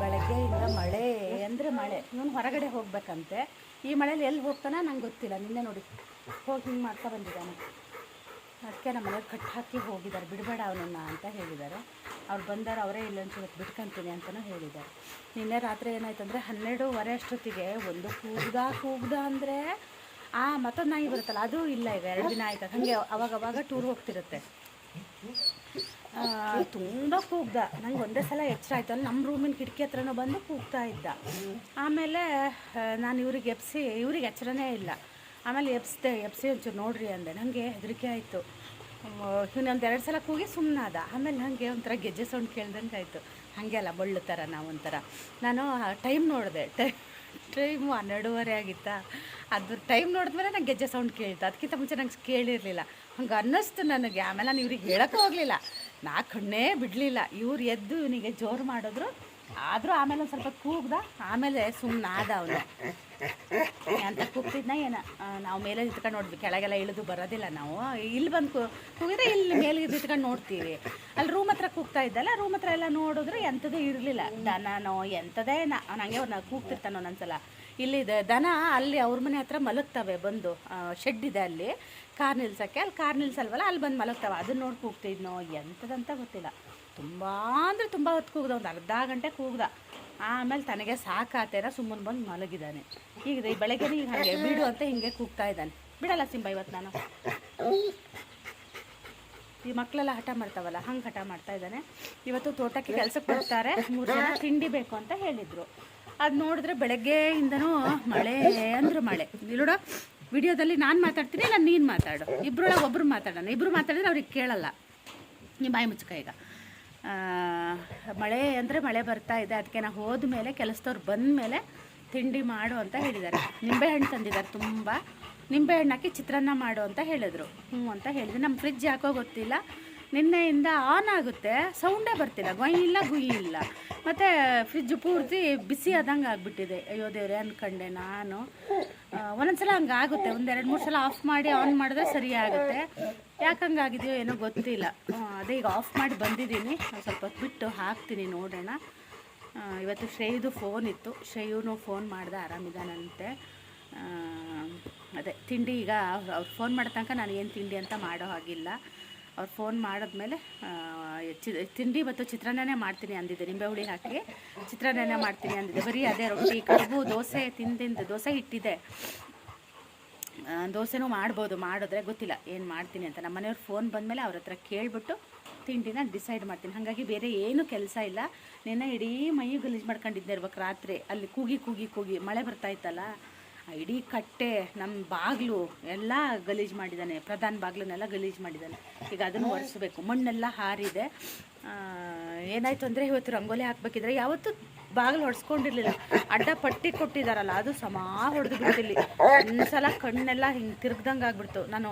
ಬೆಳಗ್ಗೆಯಿಂದ ಮಳೆ ಅಂದರೆ ಮಳೆ. ಇವನು ಹೊರಗಡೆ ಹೋಗ್ಬೇಕಂತೆ. ಈ ಮಳೆಯಲ್ಲಿ ಎಲ್ಲಿ ಹೋಗ್ತಾನೆ ನಂಗೆ ಗೊತ್ತಿಲ್ಲ. ನಿನ್ನೆ ನೋಡಿ. ಹೋಗಿ ಹಿಂಗೆ ಮಾಡ್ತಾ ಬಂದಿದ್ದಾನೆ. ಅದಕ್ಕೆ ನಮ್ಮ ಮನೆಯವ್ರು ಕಟ್ ಹಾಕಿ ಹೋಗಿದ್ದಾರೆ. ಬಿಡಬೇಡ ಅವನನ್ನ ಅಂತ ಹೇಳಿದ್ದಾರೆ. ಅವ್ರು ಬಂದಾರ, ಅವರೇ ಇಲ್ಲೊಂಚು ಇವತ್ತು ಬಿಟ್ಕೊಂತೀನಿ ಅಂತಲೂ ಹೇಳಿದ್ದಾರೆ. ನಿನ್ನೆ ರಾತ್ರಿ ಏನಾಯ್ತು ಅಂದರೆ ಹನ್ನೆರಡೂವರೆ ಅಷ್ಟೊತ್ತಿಗೆ ಒಂದು ಕೂಗ್ದ ಕೂಗ್ದ ಅಂದರೆ ಆ ಮತ್ತೊಂದು ನಾಯಿ ಬರುತ್ತಲ್ಲ, ಅದು ಇಲ್ಲ ಈಗ. ಎರಡು ದಿನ ಆಯ್ತು. ಹಾಗೆ ಅವಾಗವಾಗ ಅವಾಗ ಟೂರ್ ಹೋಗ್ತಿರುತ್ತೆ. ತುಂಬ ಕೂಗ್ದ. ನಂಗೆ ಒಂದೇ ಸಲ ಎಚ್ಚರ ಆಯ್ತು. ಅಲ್ಲಿ ನಮ್ಮ ರೂಮಿನ ಕಿಟಕಿ ಹತ್ರನೂ ಬಂದು ಕೂಗ್ತಾ ಇದ್ದ. ಆಮೇಲೆ ನಾನು ಇವ್ರಿಗೆ ಎಪ್ಸಿ ಇವ್ರಿಗೆ ಎಚ್ಚರನೇ ಇಲ್ಲ. ಆಮೇಲೆ ಎಪ್ಸ್ದೆ ಎಪ್ಸಿ ಒಂಚೂರು ನೋಡ್ರಿ ಅಂದೆ. ನನಗೆ ಹೆದರಿಕೆ ಆಯಿತು. ಇನ್ನೊಂದು ಎರಡು ಸಲ ಕೂಗಿ ಸುಮ್ಮನಾದ ಆಮೇಲೆ ನನಗೆ ಒಂಥರ ಗೆಜ್ಜೆ ಸೌಂಡ್ ಕೇಳ್ದಂಗೆ ಆಯಿತು. ಹಾಗೆ ಅಲ್ಲ, ಬಳ್ಳು ಥರ ನಾವು ಒಂಥರ. ನಾನು ಟೈಮ್ ನೋಡಿದೆ. ಟೈ, ಟೈಮು ಹನ್ನೆರಡೂವರೆ ಆಗಿತ್ತಾ? ಅದು ಟೈಮ್ ನೋಡಿದ್ಮೇಲೆ ನಂಗೆ ಗೆಜ್ಜೆ ಸೌಂಡ್ ಕೇಳ್ತಾ. ಅದಕ್ಕಿಂತ ಮುಂಚೆ ನಂಗೆ ಕೇಳಿರಲಿಲ್ಲ. ಹಂಗೆ ಅನ್ನಿಸ್ತು ನನಗೆ. ಆಮೇಲೆ ನಾನು ಇವ್ರಿಗೆ ಹೇಳೋಕ್ಕೂ ಹೋಗಲಿಲ್ಲ. ನಾ ಕಣ್ಣೇ ಬಿಡಲಿಲ್ಲ. ಇವ್ರು ಎದ್ದು ಇವನಿಗೆ ಜೋರು ಮಾಡಿದ್ರು. ಆದರೂ ಆಮೇಲೆ ಒಂದು ಸ್ವಲ್ಪ ಕೂಗ್ದ. ಆಮೇಲೆ ಸುಮ್ಮನೆ ಆದ ಅವನು. ಅಂತ ಕೂಗ್ತಿದ್ನ ಏನ? ನಾವು ಮೇಲೆ ನಿಂತ್ಕೊಂಡು ನೋಡಿದ್ವಿ. ಕೆಳಗೆಲ್ಲ ಇಳಿದು ಬರೋದಿಲ್ಲ ನಾವು. ಇಲ್ಲಿ ಬಂದು ಕೂ, ಕೂಗಿದ್ರೆ ಇಲ್ಲಿ ಮೇಲೆ ನಿಂತ್ಕೊಂಡು ನೋಡ್ತೀವಿ. ಅಲ್ಲಿ ರೂಮ್ ಹತ್ರ ಕೂಗ್ತಾ ಇದ್ದಲ್ಲ, ರೂಮ್ ಹತ್ರ ಎಲ್ಲ ನೋಡಿದ್ರೆ ಎಂಥದೇ ಇರಲಿಲ್ಲ. ದನನೋ ಎಂಥದೇ ನಾನು ನನಗೆ ಅವ್ರನ್ನ ಕೂಗ್ತಿರ್ತಾನೆ ಒಂದೊಂದ್ಸಲ. ಇಲ್ಲಿ ದನ ಅಲ್ಲಿ ಅವ್ರ ಮನೆ ಹತ್ರ ಮಲಗ್ತವೆ ಬಂದು. ಶೆಡ್ ಇದೆ ಅಲ್ಲಿ. ಕಾರ್ ನಿಲ್ಸೋಕ್ಕೆ, ಅಲ್ಲಿ ಕಾರ್ ನಿಲ್ಸಲ್ವಲ್ಲ, ಅಲ್ಲಿ ಬಂದು ಮಲಗ್ತಾವೆ. ಅದನ್ನ ನೋಡಿ ಕೂಗ್ತಿದ್ನೋ ಎಂಥದಂತ ಗೊತ್ತಿಲ್ಲ. ತುಂಬ ಅಂದರೆ ತುಂಬ ಹೊತ್ತು ಕೂಗ್ದ, ಒಂದು ಅರ್ಧ ಗಂಟೆ ಕೂಗ್ದ. ಆಮೇಲೆ ತನಗೆ ಸಾಕಾತೇನ, ಸುಮ್ಮನೆ ಬಂದು ಮಲಗಿದ್ದಾನೆ ಈಗ ಈ ಬೆಳಗ್ಗೆನೇ ಈಗ ಹಾಗೆ ಬಿಡು ಅಂತ ಹಿಂಗೆ ಕೂಗ್ತಾ ಇದ್ದಾನೆ. ಬಿಡಲ್ಲ ಸಿಂಬ ಇವತ್ತು ನಾನು. ಈ ಮಕ್ಕಳೆಲ್ಲ ಹಠ ಮಾಡ್ತಾವಲ್ಲ, ಹಂಗೆ ಹಠ ಮಾಡ್ತಾ ಇದ್ದಾನೆ. ಇವತ್ತು ತೋಟಕ್ಕೆ ಕೆಲಸಕ್ಕೆ ಬರ್ತಾರೆ, ಮೂರು ಜನ ತಿಂಡಿ ಬೇಕು ಅಂತ ಹೇಳಿದರು. ಅದು ನೋಡಿದ್ರೆ ಬೆಳಗ್ಗೆಯಿಂದನೂ ಮಳೆ ಅಂದ್ರೆ ಮಳೆ. ನೋಡ ವಿಡಿಯೋದಲ್ಲಿ ನಾನು ಮಾತಾಡ್ತೀನಿ, ಇಲ್ಲ ನೀನು ಮಾತಾಡು. ಇಬ್ಬರೊಳಗೆ ಒಬ್ಬರು ಮಾತಾಡೋಣ. ಇಬ್ಬರು ಮಾತಾಡಿದ್ರೆ ಅವ್ರಿಗೆ ಕೇಳಲ್ಲ. ನಿಮ್ಮ ಬಾಯಿ ಮುಚ್ಚಕ ಈಗ. ಮಳೆ ಅಂದರೆ ಮಳೆ ಬರ್ತಾ ಇದೆ, ಅದಕ್ಕೆ ನಾ ಹೋದ ಮೇಲೆ ಕೆಲಸದವ್ರು ಬಂದ ಮೇಲೆ ತಿಂಡಿ ಮಾಡು ಅಂತ ಹೇಳಿದ್ದಾರೆ. ನಿಂಬೆಹಣ್ಣು ತಂದಿದ್ದಾರೆ ತುಂಬ. ನಿಂಬೆಹಣ್ಣು ಹಾಕಿ ಚಿತ್ರಾನ್ನ ಮಾಡು ಅಂತ ಹೇಳಿದ್ರು. ಹ್ಞೂ ಅಂತ ಹೇಳಿದ್ರು. ನಮ್ಮ ಫ್ರಿಜ್ ಯಾಕೋ ಗೊತ್ತಿಲ್ಲ. ನಿನ್ನೆಯಿಂದ ಆನ್ ಆಗುತ್ತೆ. ಸೌಂಡೇ ಬರ್ತಿಲ್ಲ. ಗೊಯ್ ಇಲ್ಲ, ಗುಯ್ ಇಲ್ಲ. ಮತ್ತು ಫ್ರಿಜ್ ಪೂರ್ತಿ ಬಿಸಿ ಆದಂಗೆ ಆಗಿಬಿಟ್ಟಿದೆ. ಅಯ್ಯೋ ದೇವ್ರೆ ಅಂದ್ಕೊಂಡೆ ನಾನು. ಒಂದೊಂದ್ಸಲ ಹಂಗೆ ಆಗುತ್ತೆ. ಒಂದೆರಡು ಮೂರು ಸಲ ಆಫ್ ಮಾಡಿ ಆನ್ ಮಾಡಿದ್ರೆ ಸರಿ ಆಗುತ್ತೆ. ಯಾಕೆ ಹಂಗಾಗಿದೆಯೋ ಏನೋ ಗೊತ್ತಿಲ್ಲ. ಅದೇ ಈಗ ಆಫ್ ಮಾಡಿ ಬಂದಿದ್ದೀನಿ. ಸ್ವಲ್ಪ ಹೊತ್ತು ಬಿಟ್ಟು ಹಾಕ್ತೀನಿ, ನೋಡೋಣ. ಇವತ್ತು ಶ್ರೇಯುದು ಫೋನ್ ಇತ್ತು. ಶ್ರೇಯುನು ಫೋನ್ ಮಾಡಿದೆ ಆರಾಮಿದ್ದಾನಂತೆ ಅದೇ, ತಿಂಡಿ ಈಗ ಅವ್ರು ಫೋನ್ ಮಾಡಿದ ತನಕ ನಾನು ಏನು ತಿಂಡಿ ಅಂತ ಮಾಡೋ ಹಾಗಿಲ್ಲ. ಅವ್ರು ಫೋನ್ ಮಾಡಿದ್ಮೇಲೆ ತಿಂಡಿ ಮತ್ತು ಚಿತ್ರಾನ್ನನೇ ಮಾಡ್ತೀನಿ ಅಂದಿದ್ದೆ. ನಿಂಬೆ ಹುಳಿ ಹಾಕಿ ಚಿತ್ರಾನ್ನನೇ ಮಾಡ್ತೀನಿ ಅಂದಿದ್ದೆ. ಬರೀ ಅದೇ ರೊಟ್ಟಿ, ಕಡುಬು, ದೋಸೆ ತಿಂದಿಂದು ದೋಸೆ ಇಟ್ಟಿದೆ ದೋಸೆನೂ ಮಾಡ್ಬೋದು, ಮಾಡಿದ್ರೆ ಗೊತ್ತಿಲ್ಲ ಏನು ಮಾಡ್ತೀನಿ ಅಂತ. ನಮ್ಮ ಮನೆಯವ್ರು ಫೋನ್ ಬಂದಮೇಲೆ ಅವ್ರ ಹತ್ರ ಕೇಳಿಬಿಟ್ಟು ತಿಂಡಿನ ಡಿಸೈಡ್ ಮಾಡ್ತೀನಿ. ಹಾಗಾಗಿ ಬೇರೆ ಏನೂ ಕೆಲಸ ಇಲ್ಲ. ನಿನ್ನೆ ಇಡೀ ಮೈ ಗಲೀಜು ಮಾಡ್ಕೊಂಡಿದ್ದೆ ಇರ್ಬೇಕು ರಾತ್ರಿ. ಅಲ್ಲಿ ಕೂಗಿ ಕೂಗಿ ಕೂಗಿ ಮಳೆ ಬರ್ತಾ ಇತ್ತಲ್ಲ ಇಡೀ ಕಟ್ಟೆ ನಮ್ಮ ಬಾಗಿಲು ಎಲ್ಲ ಗಲೀಜು ಮಾಡಿದ್ದಾನೆ, ಪ್ರಧಾನ ಬಾಗಿಲನ್ನೆಲ್ಲ ಗಲೀಜು ಮಾಡಿದ್ದಾನೆ. ಈಗ ಅದನ್ನು ಒರೆಸ್ಬೇಕು. ಮಣ್ಣೆಲ್ಲ ಹಾರಿದೆ. ಏನಾಯ್ತು ಅಂದರೆ ಇವತ್ತು ರಂಗೋಲಿ ಹಾಕ್ಬೇಕಿದ್ರೆ ಯಾವತ್ತೂ ಬಾಗಿಲು ಹೊಡ್ಸ್ಕೊಂಡಿರ್ಲಿಲ್ಲ ಅಡ್ಡ ಪಟ್ಟಿ ಕೊಟ್ಟಿದ್ದಾರಲ್ಲ ಅದು ಸಮ ಹೊಡೆದು ಬಿಡ್ತಿಲ್ಲಿ. ಒಂದ್ಸಲ ಕಣ್ಣೆಲ್ಲ ಹಿಂಗೆ ತಿರ್ಗ್ದಂಗೆ ಆಗ್ಬಿಡ್ತು. ನಾನು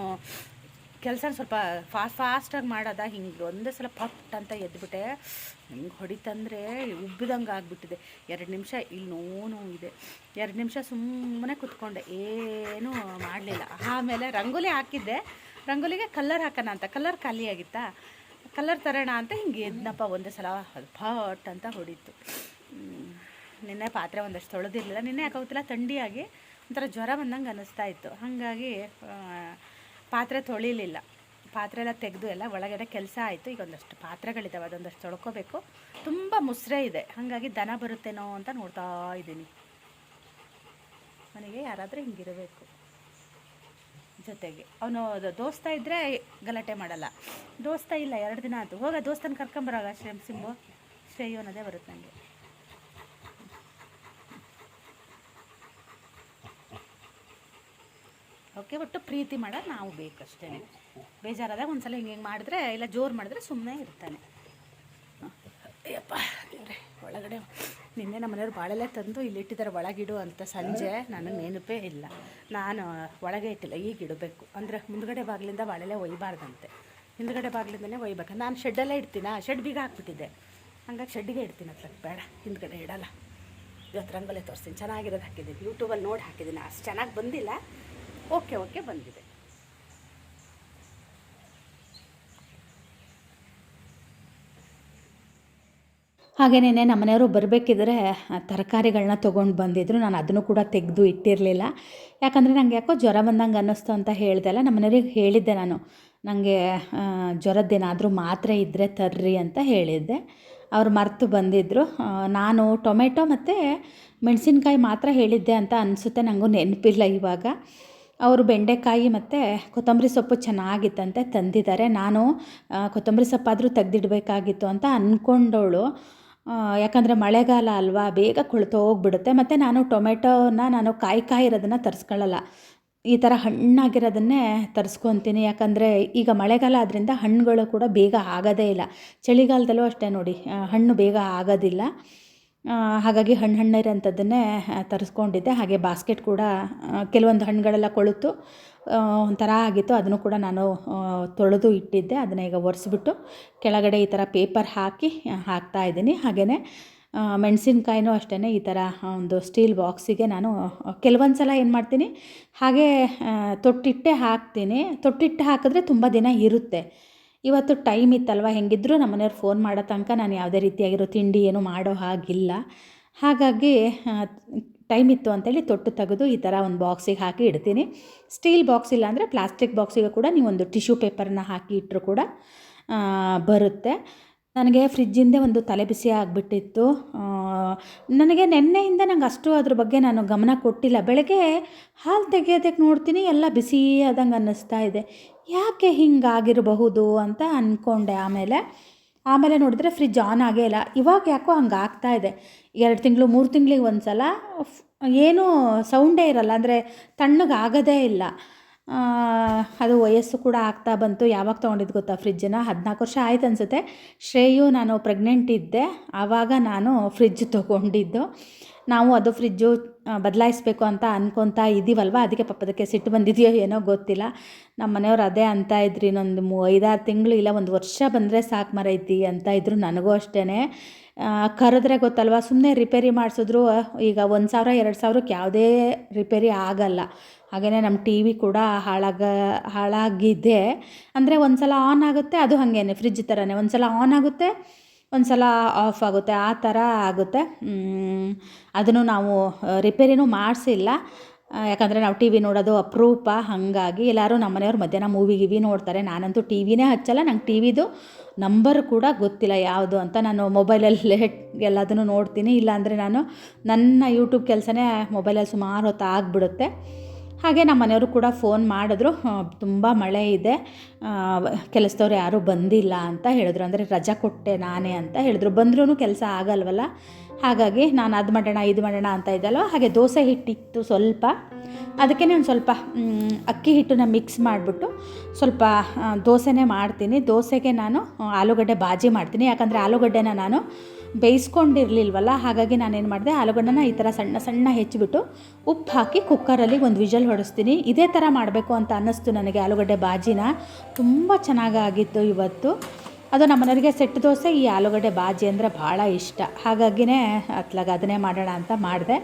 ಕೆಲಸ ಸ್ವಲ್ಪ ಫಾಸ್ಟ್ ಫಾಸ್ಟಾಗಿ ಮಾಡೋದ. ಹಿಂಗೆ ಒಂದೇ ಸಲ ಪಟ್ ಅಂತ ಎದ್ಬಿಟ್ಟೆ. ಹಿಂಗೆ ಹೊಡಿತಂದರೆ ಉಬ್ಬಿದಂಗೆ ಆಗಿಬಿಟ್ಟಿದೆ. ಎರಡು ನಿಮಿಷ ಇಲ್ಲಿ ನೋವು ಇದೆ. ಎರಡು ನಿಮಿಷ ಸುಮ್ಮನೆ ಕುತ್ಕೊಂಡೆ. ಏನೂ ಮಾಡಲಿಲ್ಲ. ಆಮೇಲೆ ರಂಗೋಲಿ ಹಾಕಿದ್ದೆ. ರಂಗೋಲಿಗೆ ಕಲರ್ ಹಾಕೋಣ ಅಂತ. ಕಲರ್ ಖಾಲಿಯಾಗಿತ್ತಾ ಕಲರ್ ತರೋಣ ಅಂತ ಹಿಂಗೆ ಎದ್ನಪ್ಪ. ಒಂದೇ ಸಲ ಪಟ್ ಅಂತ ಹೊಡಿತು. ನಿನ್ನೆ ಪಾತ್ರೆ ಒಂದಷ್ಟು ತೊಳೆದಿರಲಿಲ್ಲ. ನಿನ್ನೆ ಯಾಕಾಗುತ್ತಿಲ್ಲ ಥಂಡಿಯಾಗಿ ಒಂಥರ ಜ್ವರ ಬಂದಂಗೆ ಅನ್ನಿಸ್ತಾ ಇತ್ತು. ಹಾಗಾಗಿ ಪಾತ್ರೆ ತೊಳಿಲಿಲ್ಲ. ಪಾತ್ರೆ ಎಲ್ಲ ತೆಗೆದು ಎಲ್ಲ ಒಳಗಡೆ ಕೆಲಸ ಆಯಿತು. ಈಗ ಒಂದಷ್ಟು ಪಾತ್ರೆಗಳಿದ್ದಾವೆ ಅದೊಂದಷ್ಟು ತೊಳ್ಕೊಬೇಕು. ತುಂಬ ಮುಸ್ರೆ ಇದೆ. ಹಾಗಾಗಿ ದನ ಬರುತ್ತೇನೋ ಅಂತ ನೋಡ್ತಾ ಇದ್ದೀನಿ. ನನಗೆ ಯಾರಾದರೂ ಹಿಂಗಿರಬೇಕು. ಜೊತೆಗೆ. ಅವನು ದೋಸ್ತ ಇದ್ದರೆ ಗಲಾಟೆ ಮಾಡಲ್ಲ. ದೋಸ್ತ ಇಲ್ಲ, ಎರಡು ದಿನ ಆಯ್ತು. ಹೋಗ, ದೋಸ್ತನ ಕರ್ಕೊಂಬರೋಗ ಶ್ರೇಮ್ ಸಿಂಬು? ಶ್ರೇಯು ಅನ್ನೋದೇ ಬರುತ್ತೆ ನನಗೆ ಓಕೆ, ಒಟ್ಟು ಪ್ರೀತಿ ಮಾಡೋದು ನಾವು ಬೇಕಷ್ಟೇ ಬೇಜಾರಾದಾಗ ಒಂದ್ಸಲ ಹಿಂಗೆ ಹಿಂಗೆ ಮಾಡಿದ್ರೆ, ಇಲ್ಲ ಜೋರು ಮಾಡಿದ್ರೆ ಸುಮ್ಮನೆ ಇರ್ತಾನೆ. ಅಯ್ಯಪ್ಪ ಒಳಗಡೆ ನಿನ್ನೆ ನಮ್ಮ ಮನೆಯವ್ರು ಬಾಳೆಲೆ ತಂದು ಇಲ್ಲಿ ಇಟ್ಟಿದ್ದಾರೆ ಒಳಗಿಡು ಅಂತ ಸಂಜೆ. ನನಗೆ ನೆನಪೇ ಇಲ್ಲ. ನಾನು ಒಳಗೆ ಇಟ್ಟಿಲ್ಲ, ಈಗ ಇಡಬೇಕು. ಅಂದರೆ ಮುಂದ್ಗಡೆ ಬಾಗಿಲಿಂದ ಬಾಳೆಲೆ ಒಯ್ಬಾರ್ದಂತೆ. ಹಿಂದ್ಗಡೆ ಬಾಗಿಲಿಂದನೇ ಒಯ್ಬೇಕು. ನಾನು ಶೆಡ್ಡಲ್ಲೇ ಇಡ್ತೀನಾ? ಶೆಡ್ ಬೀಗ ಹಾಕ್ಬಿಟ್ಟಿದ್ದೆ. ಹಂಗಾಗಿ ಶೆಡ್ಡಿಗೆ ಇಡ್ತೀನಿ ಅತ್ಲ ಬೇಡ, ಹಿಂದ್ಗಡೆ ಇಡಲ್ಲ. ಇವತ್ತು ರಂಗೋಲೆ ತೋರಿಸ್ತೀನಿ. ಚೆನ್ನಾಗಿರೋದು ಹಾಕಿದ್ದೀನಿ. ಯೂಟ್ಯೂಬಲ್ಲಿ ನೋಡಿ ಹಾಕಿದ್ದೀನಿ. ಅಷ್ಟು ಚೆನ್ನಾಗಿ ಬಂದಿಲ್ಲ. ಓಕೆ ಓಕೆ, ಬಂದಿದೆ. ಹಾಗೇ ನಮ್ಮ ಮನೆಯವರು ಬರಬೇಕಿದ್ರೆ ತರಕಾರಿಗಳನ್ನ ತೊಗೊಂಡು ಬಂದಿದ್ರು. ನಾನು ಅದನ್ನು ಕೂಡ ತೆಗೆದು ಇಟ್ಟಿರಲಿಲ್ಲ. ಯಾಕಂದರೆ ನನಗೆ ಯಾಕೋ ಜ್ವರ ಬಂದಂಗೆ ಅನ್ನಿಸ್ತು ಅಂತ ಹೇಳ್ದಲ್ಲ ನಮ್ಮ ಮನೆಯವ್ರಿಗೆ ಹೇಳಿದ್ದೆ ನಾನು. ನನಗೆ ಜ್ವರದ್ದೇನಾದರೂ ಮಾತ್ರೆ ಇದ್ದರೆ ತರ್ರಿ ಅಂತ ಹೇಳಿದ್ದೆ. ಅವರು ಮರೆತು ಬಂದಿದ್ದರು ನಾನು ಟೊಮೆಟೊ ಮತ್ತು ಮೆಣಸಿನ್ಕಾಯಿ ಮಾತ್ರ ಹೇಳಿದ್ದೆ ಅಂತ ಅನಿಸುತ್ತೆ ನನಗೂ ನೆನಪಿಲ್ಲ ಇವಾಗ. ಅವರು ಬೆಂಡೆಕಾಯಿ ಮತ್ತು ಕೊತ್ತಂಬರಿ ಸೊಪ್ಪು ಚೆನ್ನಾಗಿತ್ತಂತೆ ತಂದಿದ್ದಾರೆ. ನಾನು ಕೊತ್ತಂಬರಿ ಸೊಪ್ಪಾದರೂ ತೆಗೆದಿಡಬೇಕಾಗಿತ್ತು ಅಂತ ಅಂದ್ಕೊಂಡವಳು ಯಾಕಂದರೆ ಮಳೆಗಾಲ ಅಲ್ವಾ, ಬೇಗ ಕೊಳ್ತೋಗ್ಬಿಡುತ್ತೆ ಮತ್ತು ನಾನು ಟೊಮೆಟೋನ ನಾನು ಕಾಯಿ ಕಾಯಿ ಇರೋದನ್ನು ತರಿಸ್ಕೊಳ್ಳಲ್ಲ. ಈ ಥರ ಹಣ್ಣಾಗಿರೋದನ್ನೇ ತರಿಸ್ಕೊತೀನಿ. ಯಾಕಂದರೆ ಈಗ ಮಳೆಗಾಲ ಆದ್ದರಿಂದ ಹಣ್ಣುಗಳು ಕೂಡ ಬೇಗ ಆಗೋದೇ ಇಲ್ಲ. ಚಳಿಗಾಲದಲ್ಲೂ ಅಷ್ಟೇ ನೋಡಿ ಹಣ್ಣು ಬೇಗ ಆಗೋದಿಲ್ಲ. ಹಾಗಾಗಿ ಹಣ್ಣು ಹಣ್ಣಿರೋಂಥದ್ದನ್ನೇ ತರಿಸ್ಕೊಂಡಿದ್ದೆ. ಹಾಗೆ ಬಾಸ್ಕೆಟ್ ಕೂಡ ಕೆಲವೊಂದು ಹಣ್ಣುಗಳೆಲ್ಲ ಕೊಳೆತು ಒಂಥರ ಆಗಿತ್ತು. ಅದನ್ನು ಕೂಡ ನಾನು ತೊಳೆದು ಇಟ್ಟಿದ್ದೆ. ಅದನ್ನು ಈಗ ಒರೆಸ್ಬಿಟ್ಟು ಕೆಳಗಡೆ ಈ ಥರ ಪೇಪರ್ ಹಾಕಿ ಹಾಕ್ತಾ ಇದ್ದೀನಿ. ಹಾಗೆಯೇ ಮೆಣಸಿನ್ಕಾಯಿನೂ ಅಷ್ಟೇ ಈ ಥರ ಒಂದು ಸ್ಟೀಲ್ ಬಾಕ್ಸಿಗೆ ನಾನು ಕೆಲವೊಂದು ಸಲ ಏನು ಮಾಡ್ತೀನಿ, ಹಾಗೆ ತೊಟ್ಟಿಟ್ಟೆ ಹಾಕ್ತೀನಿ. ತೊಟ್ಟಿಟ್ಟು ಹಾಕಿದ್ರೆ ತುಂಬ ದಿನ ಇರುತ್ತೆ. ಇವತ್ತು ಟೈಮ್ ಇತ್ತಲ್ವ? ಹೆಂಗಿದ್ರೂ ನಮ್ಮ ಮನೆಯವ್ರು ಫೋನ್ ಮಾಡೋ ತನಕ ನಾನು ಯಾವುದೇ ರೀತಿಯಾಗಿರೋ ತಿಂಡಿ ಏನು ಮಾಡೋ ಹಾಗಿಲ್ಲ. ಹಾಗಾಗಿ ಟೈಮ್ ಇತ್ತು ಅಂತೇಳಿ ತೊಟ್ಟು ತೆಗೆದು ಈ ಥರ ಒಂದು ಬಾಕ್ಸಿಗೆ ಹಾಕಿ ಇಡ್ತೀನಿ. ಸ್ಟೀಲ್ ಬಾಕ್ಸ್ ಇಲ್ಲ ಅಂದರೆ ಪ್ಲಾಸ್ಟಿಕ್ ಬಾಕ್ಸಿಗೆ ಕೂಡ ನೀವೊಂದು ಟಿಶ್ಯೂ ಪೇಪರನ್ನ ಹಾಕಿ ಇಟ್ಟರು ಕೂಡ ಬರುತ್ತೆ. ನನಗೆ ಫ್ರಿಜ್ಜಿಂದೇ ಒಂದು ತಲೆ ಬಿಸಿ ಆಗಿಬಿಟ್ಟಿತ್ತು. ನನಗೆ ನಿನ್ನೆಯಿಂದ ನಂಗೆ ಅಷ್ಟು ಅದ್ರ ಬಗ್ಗೆ ನಾನು ಗಮನ ಕೊಟ್ಟಿಲ್ಲ. ಬೆಳಗ್ಗೆ ಹಾಲು ತೆಗಿಯೋದಕ್ಕೆ ನೋಡ್ತೀನಿ, ಎಲ್ಲ ಬಿಸಿ ಆದಂಗೆ ಅನ್ನಿಸ್ತಾ ಇದೆ. ಯಾಕೆ ಹಿಂಗಾಗಿರಬಹುದು ಅಂತ ಅಂದ್ಕೊಂಡೆ ಆಮೇಲೆ. ಆಮೇಲೆ ನೋಡಿದ್ರೆ ಫ್ರಿಜ್ ಆನ್ ಆಗೇ ಇಲ್ಲ. ಇವಾಗ ಯಾಕೋ ಹಂಗೆ ಆಗ್ತಾ ಇದೆ. ಎರಡು ತಿಂಗಳು, ಮೂರು ತಿಂಗಳಿಗೆ ಒಂದು ಸಲ ಏನೂ ಸೌಂಡೇ ಇರಲ್ಲ. ಅಂದರೆ ತಣ್ಣಗಾಗೋದೇ ಇಲ್ಲ. ಅದು ವಯಸ್ಸು ಕೂಡ ಆಗ್ತಾ ಬಂತು. ಯಾವಾಗ ತೊಗೊಂಡಿದ್ದು ಗೊತ್ತಾ ಫ್ರಿಜ್ಜನ್ನ? ಹದಿನಾಲ್ಕು ವರ್ಷ ಆಯ್ತು ಅನಿಸುತ್ತೆ. ಶ್ರೇಯು, ನಾನು ಪ್ರೆಗ್ನೆಂಟ್ ಇದ್ದೆ. ಆವಾಗ ನಾನು ಫ್ರಿಜ್ ತೊಗೊಂಡಿದ್ದು. ನಾವು ಅದು ಫ್ರಿಜ್ಜು ಬದಲಾಯಿಸ್ಬೇಕು ಅಂತ ಅನ್ಕೊತಾ ಇದ್ದೀವಲ್ವ ಅದಕ್ಕೆ ಪಪ್ಪದಕ್ಕೆ ಸಿಟ್ಟು ಬಂದಿದೆಯೋ ಏನೋ ಗೊತ್ತಿಲ್ಲ. ನಮ್ಮ ಮನೆಯವ್ರು ಅದೇ ಅಂತ ಇದ್ರು. ಇನ್ನೊಂದು ಮೂ, ಐದಾರು ತಿಂಗಳು ಇಲ್ಲ, ಒಂದು ವರ್ಷ ಬಂದರೆ ಸಾಕು ಮರೈತಿ ಅಂತ ಇದ್ರು. ನನಗೂ ಅಷ್ಟೇ ಕರೆದ್ರೆ ಗೊತ್ತಲ್ವ? ಸುಮ್ಮನೆ ರಿಪೇರಿ ಮಾಡಿಸಿದ್ರು. ಈಗ ಒಂದು ಸಾವಿರ, ಎರಡು ಸಾವಿರಕ್ಕೆ ಯಾವುದೇ ರಿಪೇರಿ ಆಗಲ್ಲ. ಹಾಗೆಯೇ ನಮ್ಮ ಟಿ ವಿ ಕೂಡ ಹಾಳಾಗ, ಹಾಳಾಗಿದೆ. ಅಂದರೆ ಒಂದು ಸಲ ಆನ್ ಆಗುತ್ತೆ, ಅದು ಹಾಗೇನೆ ಫ್ರಿಜ್ ಥರನೇ ಒಂದು ಸಲ ಆನ್ ಆಗುತ್ತೆ ಒಂದು ಸಲ ಆಫ್ ಆಗುತ್ತೆ, ಆ ಥರ ಆಗುತ್ತೆ. ಅದನ್ನು ನಾವು ರಿಪೇರಿನೂ ಮಾಡಿಸಿಲ್ಲ. ಯಾಕಂದರೆ ನಾವು ಟಿ ವಿ ನೋಡೋದು ಅಪರೂಪ. ಹಾಗಾಗಿ ಎಲ್ಲರೂ ನಮ್ಮ ಮನೆಯವ್ರು ಮಧ್ಯಾಹ್ನ ಮೂವಿ ಗಿವಿ ನೋಡ್ತಾರೆ. ನಾನಂತೂ ಟಿ ವಿನೇ ಹಚ್ಚಲ್ಲ, ನಂಗೆ ಟಿ ವಿದು ನಂಬರ್ ಕೂಡ ಗೊತ್ತಿಲ್ಲ ಯಾವುದು ಅಂತ ನಾನು ಮೊಬೈಲಲ್ಲೇ ಎಲ್ಲದನ್ನು ನೋಡ್ತೀನಿ. ಇಲ್ಲಾಂದರೆ ನಾನು ನನ್ನ ಯೂಟ್ಯೂಬ್ ಕೆಲಸನೇ ಮೊಬೈಲಲ್ಲಿ ಸುಮಾರು ಹೊತ್ತು ಆಗಿಬಿಡುತ್ತೆ. ಹಾಗೆ ನಮ್ಮ ಮನೆಯವರು ಕೂಡ ಫೋನ್ ಮಾಡಿದ್ರು. ತುಂಬ ಮಳೆ ಇದೆ. ಕೆಲಸದವ್ರು ಯಾರೂ ಬಂದಿಲ್ಲ ಅಂತ ಹೇಳಿದ್ರು. ಅಂದರೆ ರಜಾ ಕೊಟ್ಟೆ ನಾನೇ ಅಂತ ಹೇಳಿದ್ರು. ಬಂದ್ರೂ ಕೆಲಸ ಆಗಲ್ವಲ್ಲ? ಹಾಗಾಗಿ ನಾನು ಅದು ಮಾಡೋಣ, ಇದು ಮಾಡೋಣ ಅಂತ ಇದ್ದಲ್ಲ ಹಾಗೆ ದೋಸೆ ಹಿಟ್ಟಿತ್ತು ಸ್ವಲ್ಪ. ಅದಕ್ಕೆ ಒಂದು ಸ್ವಲ್ಪ ಅಕ್ಕಿ ಹಿಟ್ಟನ್ನ ಮಿಕ್ಸ್ ಮಾಡಿಬಿಟ್ಟು ಸ್ವಲ್ಪ ದೋಸೆನೇ ಮಾಡ್ತೀನಿ. ದೋಸೆಗೆ ನಾನು ಆಲೂಗಡ್ಡೆ ಬಾಜಿ ಮಾಡ್ತೀನಿ. ಯಾಕಂದರೆ ಆಲೂಗಡ್ಡೆನ ನಾನು ಬೇಯಿಸ್ಕೊಂಡಿರಲಿಲ್ವಲ್ಲ, ಹಾಗಾಗಿ ನಾನೇನು ಮಾಡಿದೆ, ಆಲೂಗಡ್ಡೆನ ಈ ಥರ ಸಣ್ಣ ಸಣ್ಣ ಹೆಚ್ಚಿಬಿಟ್ಟು ಉಪ್ಪು ಹಾಕಿ ಕುಕ್ಕರಲ್ಲಿ ಒಂದು ವಿಜಲ್ ಹೊಡಿಸ್ತೀನಿ. ಇದೇ ಥರ ಮಾಡಬೇಕು ಅಂತ ಅನ್ನಿಸ್ತು ನನಗೆ ಆಲೂಗಡ್ಡೆ ಬಾಜಿನ. ತುಂಬ ಚೆನ್ನಾಗಾಗಿತ್ತು ಇವತ್ತು. ಅದು ನಮ್ಮ ಮನೆಯವರಿಗೆ ಸೆಟ್ ದೋಸೆ, ಈ ಆಲೂಗಡ್ಡೆ ಬಾಜಿ ಅಂದರೆ ಭಾಳ ಇಷ್ಟ. ಹಾಗಾಗಿನೇ ಅತ್ಲಾಗ ಅದನ್ನೇ ಮಾಡೋಣ ಅಂತ ಮಾಡಿದೆ.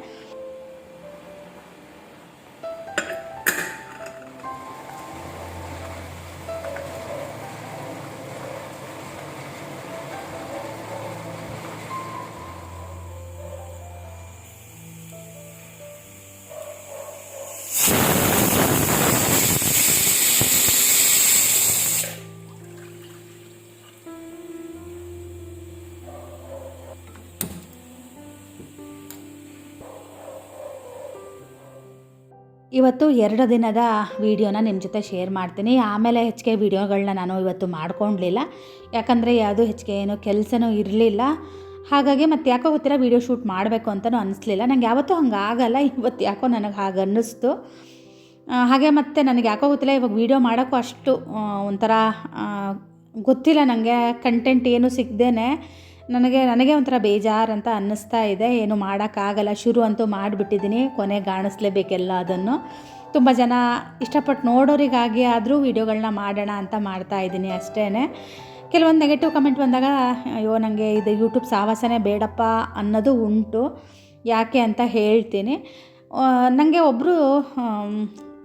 ಇವತ್ತು ಎರಡು ದಿನದ ವೀಡಿಯೋನ ನಿಮ್ಮ ಜೊತೆ ಶೇರ್ ಮಾಡ್ತೀನಿ. ಆಮೇಲೆ ಹೆಚ್ಚಿಗೆ ವೀಡಿಯೋಗಳನ್ನ ನಾನು ಇವತ್ತು ಮಾಡ್ಕೊಳ್ಲಿಲ್ಲ ಯಾಕಂದರೆ ಯಾವುದು ಹೆಚ್ಚಿಗೆ ಏನು ಕೆಲಸನೂ ಇರಲಿಲ್ಲ. ಹಾಗಾಗಿ ಮತ್ತೆ ಯಾಕೋ ಗೊತ್ತಿಲ್ಲ ವೀಡಿಯೋ ಶೂಟ್ ಮಾಡಬೇಕು ಅಂತಲೂ ಅನಿಸ್ಲಿಲ್ಲ. ನನಗೆ ಯಾವತ್ತೂ ಹಂಗೆ ಆಗಲ್ಲ, ಇವತ್ತು ಯಾಕೋ ನನಗೆ ಹಾಗೆ ಅನ್ನಿಸ್ತು. ಹಾಗೆ ಮತ್ತೆ ನನಗೆ ಯಾಕೋ ಗೊತ್ತಿಲ್ಲ, ಇವಾಗ ವೀಡಿಯೋ ಮಾಡೋಕ್ಕೂ ಅಷ್ಟು ಒಂಥರ ಗೊತ್ತಿಲ್ಲ ನನಗೆ ಕಂಟೆಂಟ್ ಏನು ಸಿಗದೇನೆ. ನನಗೆ ನನಗೆ ಒಂಥರ ಬೇಜಾರು ಅಂತ ಅನ್ನಿಸ್ತಾ ಇದೆ. ಏನು ಮಾಡೋಕ್ಕಾಗಲ್ಲ. ಶುರು ಅಂತೂ ಮಾಡಿಬಿಟ್ಟಿದ್ದೀನಿ. ಕೊನೆಗೆ ಕಾಣಿಸ್ಲೇಬೇಕೆಲ್ಲ ಅದನ್ನು. ತುಂಬ ಜನ ಇಷ್ಟಪಟ್ಟು ನೋಡೋರಿಗಾಗಿ ಆದರೂ ವೀಡಿಯೋಗಳನ್ನ ಮಾಡೋಣ ಅಂತ ಮಾಡ್ತಾ ಇದ್ದೀನಿ ಅಷ್ಟೇ ಕೆಲವೊಂದು ನೆಗೆಟಿವ್ ಕಮೆಂಟ್ ಬಂದಾಗ, ಅಯ್ಯೋ ನನಗೆ ಇದು ಯೂಟ್ಯೂಬ್ ಸಾಹಸನೇ ಬೇಡಪ್ಪ ಅನ್ನೋದು ಉಂಟು. ಯಾಕೆ ಅಂತ ಹೇಳ್ತೀನಿ. ನನಗೆ ಒಬ್ಬರು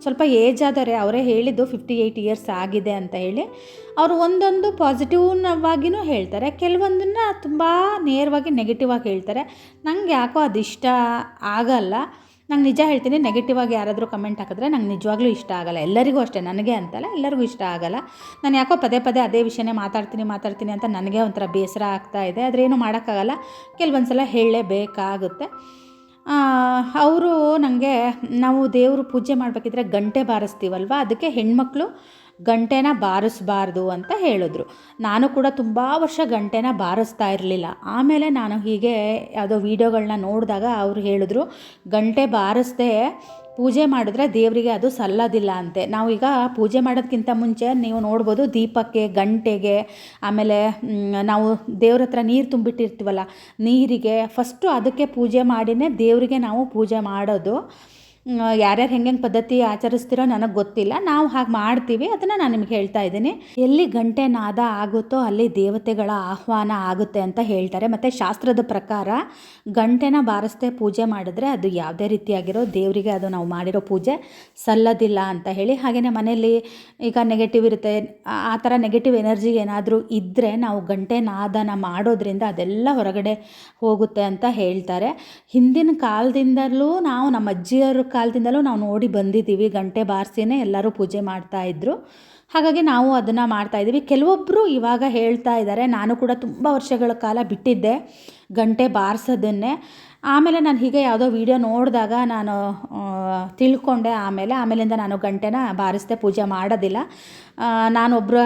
ಸ್ವಲ್ಪ ಏಜ್ ಆದರೆ ಅವರೇ ಹೇಳಿದ್ದು ಫಿಫ್ಟಿ ಏಯ್ಟ್ ಇಯರ್ಸ್ ಆಗಿದೆ ಅಂತ ಹೇಳಿ. ಅವರು ಒಂದೊಂದು ಪಾಸಿಟಿವ್ನವಾಗಿಯೂ ಹೇಳ್ತಾರೆ. ಕೆಲವೊಂದನ್ನು ತುಂಬ ನೇರವಾಗಿ ನೆಗೆಟಿವ್ ಆಗಿ ಹೇಳ್ತಾರೆ. ನಂಗೆ ಯಾಕೋ ಅದು ಇಷ್ಟ ಆಗಲ್ಲ. ನಂಗೆ ನಿಜ ಹೇಳ್ತೀನಿ ನೆಗೆಟಿವ್ ಆಗಿ ಯಾರಾದರೂ ಕಮೆಂಟ್ ಹಾಕಿದ್ರೆ ನಂಗೆ ನಿಜವಾಗ್ಲೂ ಇಷ್ಟ ಆಗಲ್ಲ. ಎಲ್ಲರಿಗೂ ಅಷ್ಟೇ, ನನಗೆ ಅಂತಲ್ಲ, ಎಲ್ಲರಿಗೂ ಇಷ್ಟ ಆಗಲ್ಲ. ನಾನು ಯಾಕೋ ಪದೇ ಪದೇ ಅದೇ ವಿಷಯನೇ ಮಾತಾಡ್ತೀನಿ ಮಾತಾಡ್ತೀನಿ ಅಂತ ನನಗೆ ಒಂಥರ ಬೇಸರ ಆಗ್ತಾ ಇದೆ. ಆದರೆ ಏನು ಮಾಡೋಕ್ಕಾಗಲ್ಲ. ಕೆಲವೊಂದು ಸಲ ಹೇಳಲೇಬೇಕಾಗುತ್ತೆ. ಅವರು ನನಗೆ ನಾವು ದೇವರು ಪೂಜೆ ಮಾಡಬೇಕಿದ್ರೆ ಗಂಟೆ ಬಾರಿಸ್ತೀವಲ್ವ? ಅದಕ್ಕೆ ಹೆಣ್ಮಕ್ಳು ಗಂಟೆನ ಬಾರಿಸ್ಬಾರ್ದು ಅಂತ ಹೇಳಿದ್ರು. ನಾನು ಕೂಡ ತುಂಬ ವರ್ಷ ಗಂಟೆನ ಬಾರಿಸ್ತಾ ಇರಲಿಲ್ಲ. ಆಮೇಲೆ ನಾನು ಹೀಗೆ ಯಾವುದೋ ವೀಡಿಯೋಗಳನ್ನ ನೋಡಿದಾಗ ಅವರು ಹೇಳಿದ್ರು, ಗಂಟೆ ಬಾರಿಸ್ದೆ ಪೂಜೆ ಮಾಡಿದ್ರೆ ದೇವರಿಗೆ ಅದು ಸಲ್ಲೋದಿಲ್ಲ ಅಂತೆ. ನಾವೀಗ ಪೂಜೆ ಮಾಡೋದಕ್ಕಿಂತ ಮುಂಚೆ ನೀವು ನೋಡ್ಬೋದು ದೀಪಕ್ಕೆ, ಗಂಟೆಗೆ, ಆಮೇಲೆ ನಾವು ದೇವ್ರ ಹತ್ರ ನೀರು ತುಂಬಿಟ್ಟಿರ್ತೀವಲ್ಲ, ನೀರಿಗೆ ಫಸ್ಟು ಅದಕ್ಕೆ ಪೂಜೆ ಮಾಡಿನೇ ದೇವರಿಗೆ ನಾವು ಪೂಜೆ ಮಾಡೋದು. ಯಾರ್ಯಾರು ಹೆಂಗೆಂಗೆ ಪದ್ಧತಿ ಆಚರಿಸ್ತಿರೋ ನನಗೆ ಗೊತ್ತಿಲ್ಲ. ನಾವು ಹಾಗೆ ಮಾಡ್ತೀವಿ. ಅದನ್ನು ನಾನು ನಿಮ್ಗೆ ಹೇಳ್ತಾ ಇದ್ದೀನಿ. ಎಲ್ಲಿ ಗಂಟೆ ನಾದ ಆಗುತ್ತೋ ಅಲ್ಲಿ ದೇವತೆಗಳ ಆಹ್ವಾನ ಆಗುತ್ತೆ ಅಂತ ಹೇಳ್ತಾರೆ. ಮತ್ತು ಶಾಸ್ತ್ರದ ಪ್ರಕಾರ ಗಂಟೆನ ಬಾರಿಸ್ದೆ ಪೂಜೆ ಮಾಡಿದ್ರೆ ಅದು ಯಾವುದೇ ರೀತಿಯಾಗಿರೋ ದೇವರಿಗೆ ಅದು ನಾವು ಮಾಡಿರೋ ಪೂಜೆ ಸಲ್ಲೋದಿಲ್ಲ ಅಂತ ಹೇಳಿ. ಹಾಗೆಯೇ ಮನೆಯಲ್ಲಿ ಈಗ ನೆಗೆಟಿವ್ ಇರುತ್ತೆ. ಆ- ಥರ ನೆಗೆಟಿವ್ ಎನರ್ಜಿ ಏನಾದರೂ ಇದ್ದರೆ ನಾವು ಗಂಟೆ ನಾದನ ಮಾಡೋದ್ರಿಂದ ಅದೆಲ್ಲ ಹೊರಗಡೆ ಹೋಗುತ್ತೆ ಅಂತ ಹೇಳ್ತಾರೆ. ಹಿಂದಿನ ಕಾಲದಿಂದಲೂ ನಾವು ನಮ್ಮ ಅಜ್ಜಿಯವ್ರ ಕಾಲದಿಂದಲೂ ನಾವು ನೋಡಿ ಬಂದಿದ್ದೀವಿ, ಗಂಟೆ ಬಾರಿಸಿನೇ ಎಲ್ಲರೂ ಪೂಜೆ ಮಾಡ್ತಾ ಇದ್ರು. ಹಾಗಾಗಿ ನಾವು ಅದನ್ನು ಮಾಡ್ತಾಯಿದ್ದೀವಿ ಕೆಲವೊಬ್ಬರು ಇವಾಗ ಹೇಳ್ತಾ ಇದ್ದಾರೆ ನಾನು ಕೂಡ ತುಂಬ ವರ್ಷಗಳ ಕಾಲ ಬಿಟ್ಟಿದ್ದೆ ಗಂಟೆ ಬಾರಿಸೋದನ್ನೇ. ಆಮೇಲೆ ನಾನು ಹೀಗೆ ಯಾವುದೋ ವಿಡಿಯೋ ನೋಡಿದಾಗ ನಾನು ತಿಳ್ಕೊಂಡೆ ಆಮೇಲೆ. ಆಮೇಲಿಂದ ನಾನು ಗಂಟೆನ ಬಾರಿಸ್ದೆ, ಪೂಜೆ ಮಾಡೋದಿಲ್ಲ. ನಾನು ನಾನೊಬ್ಬರ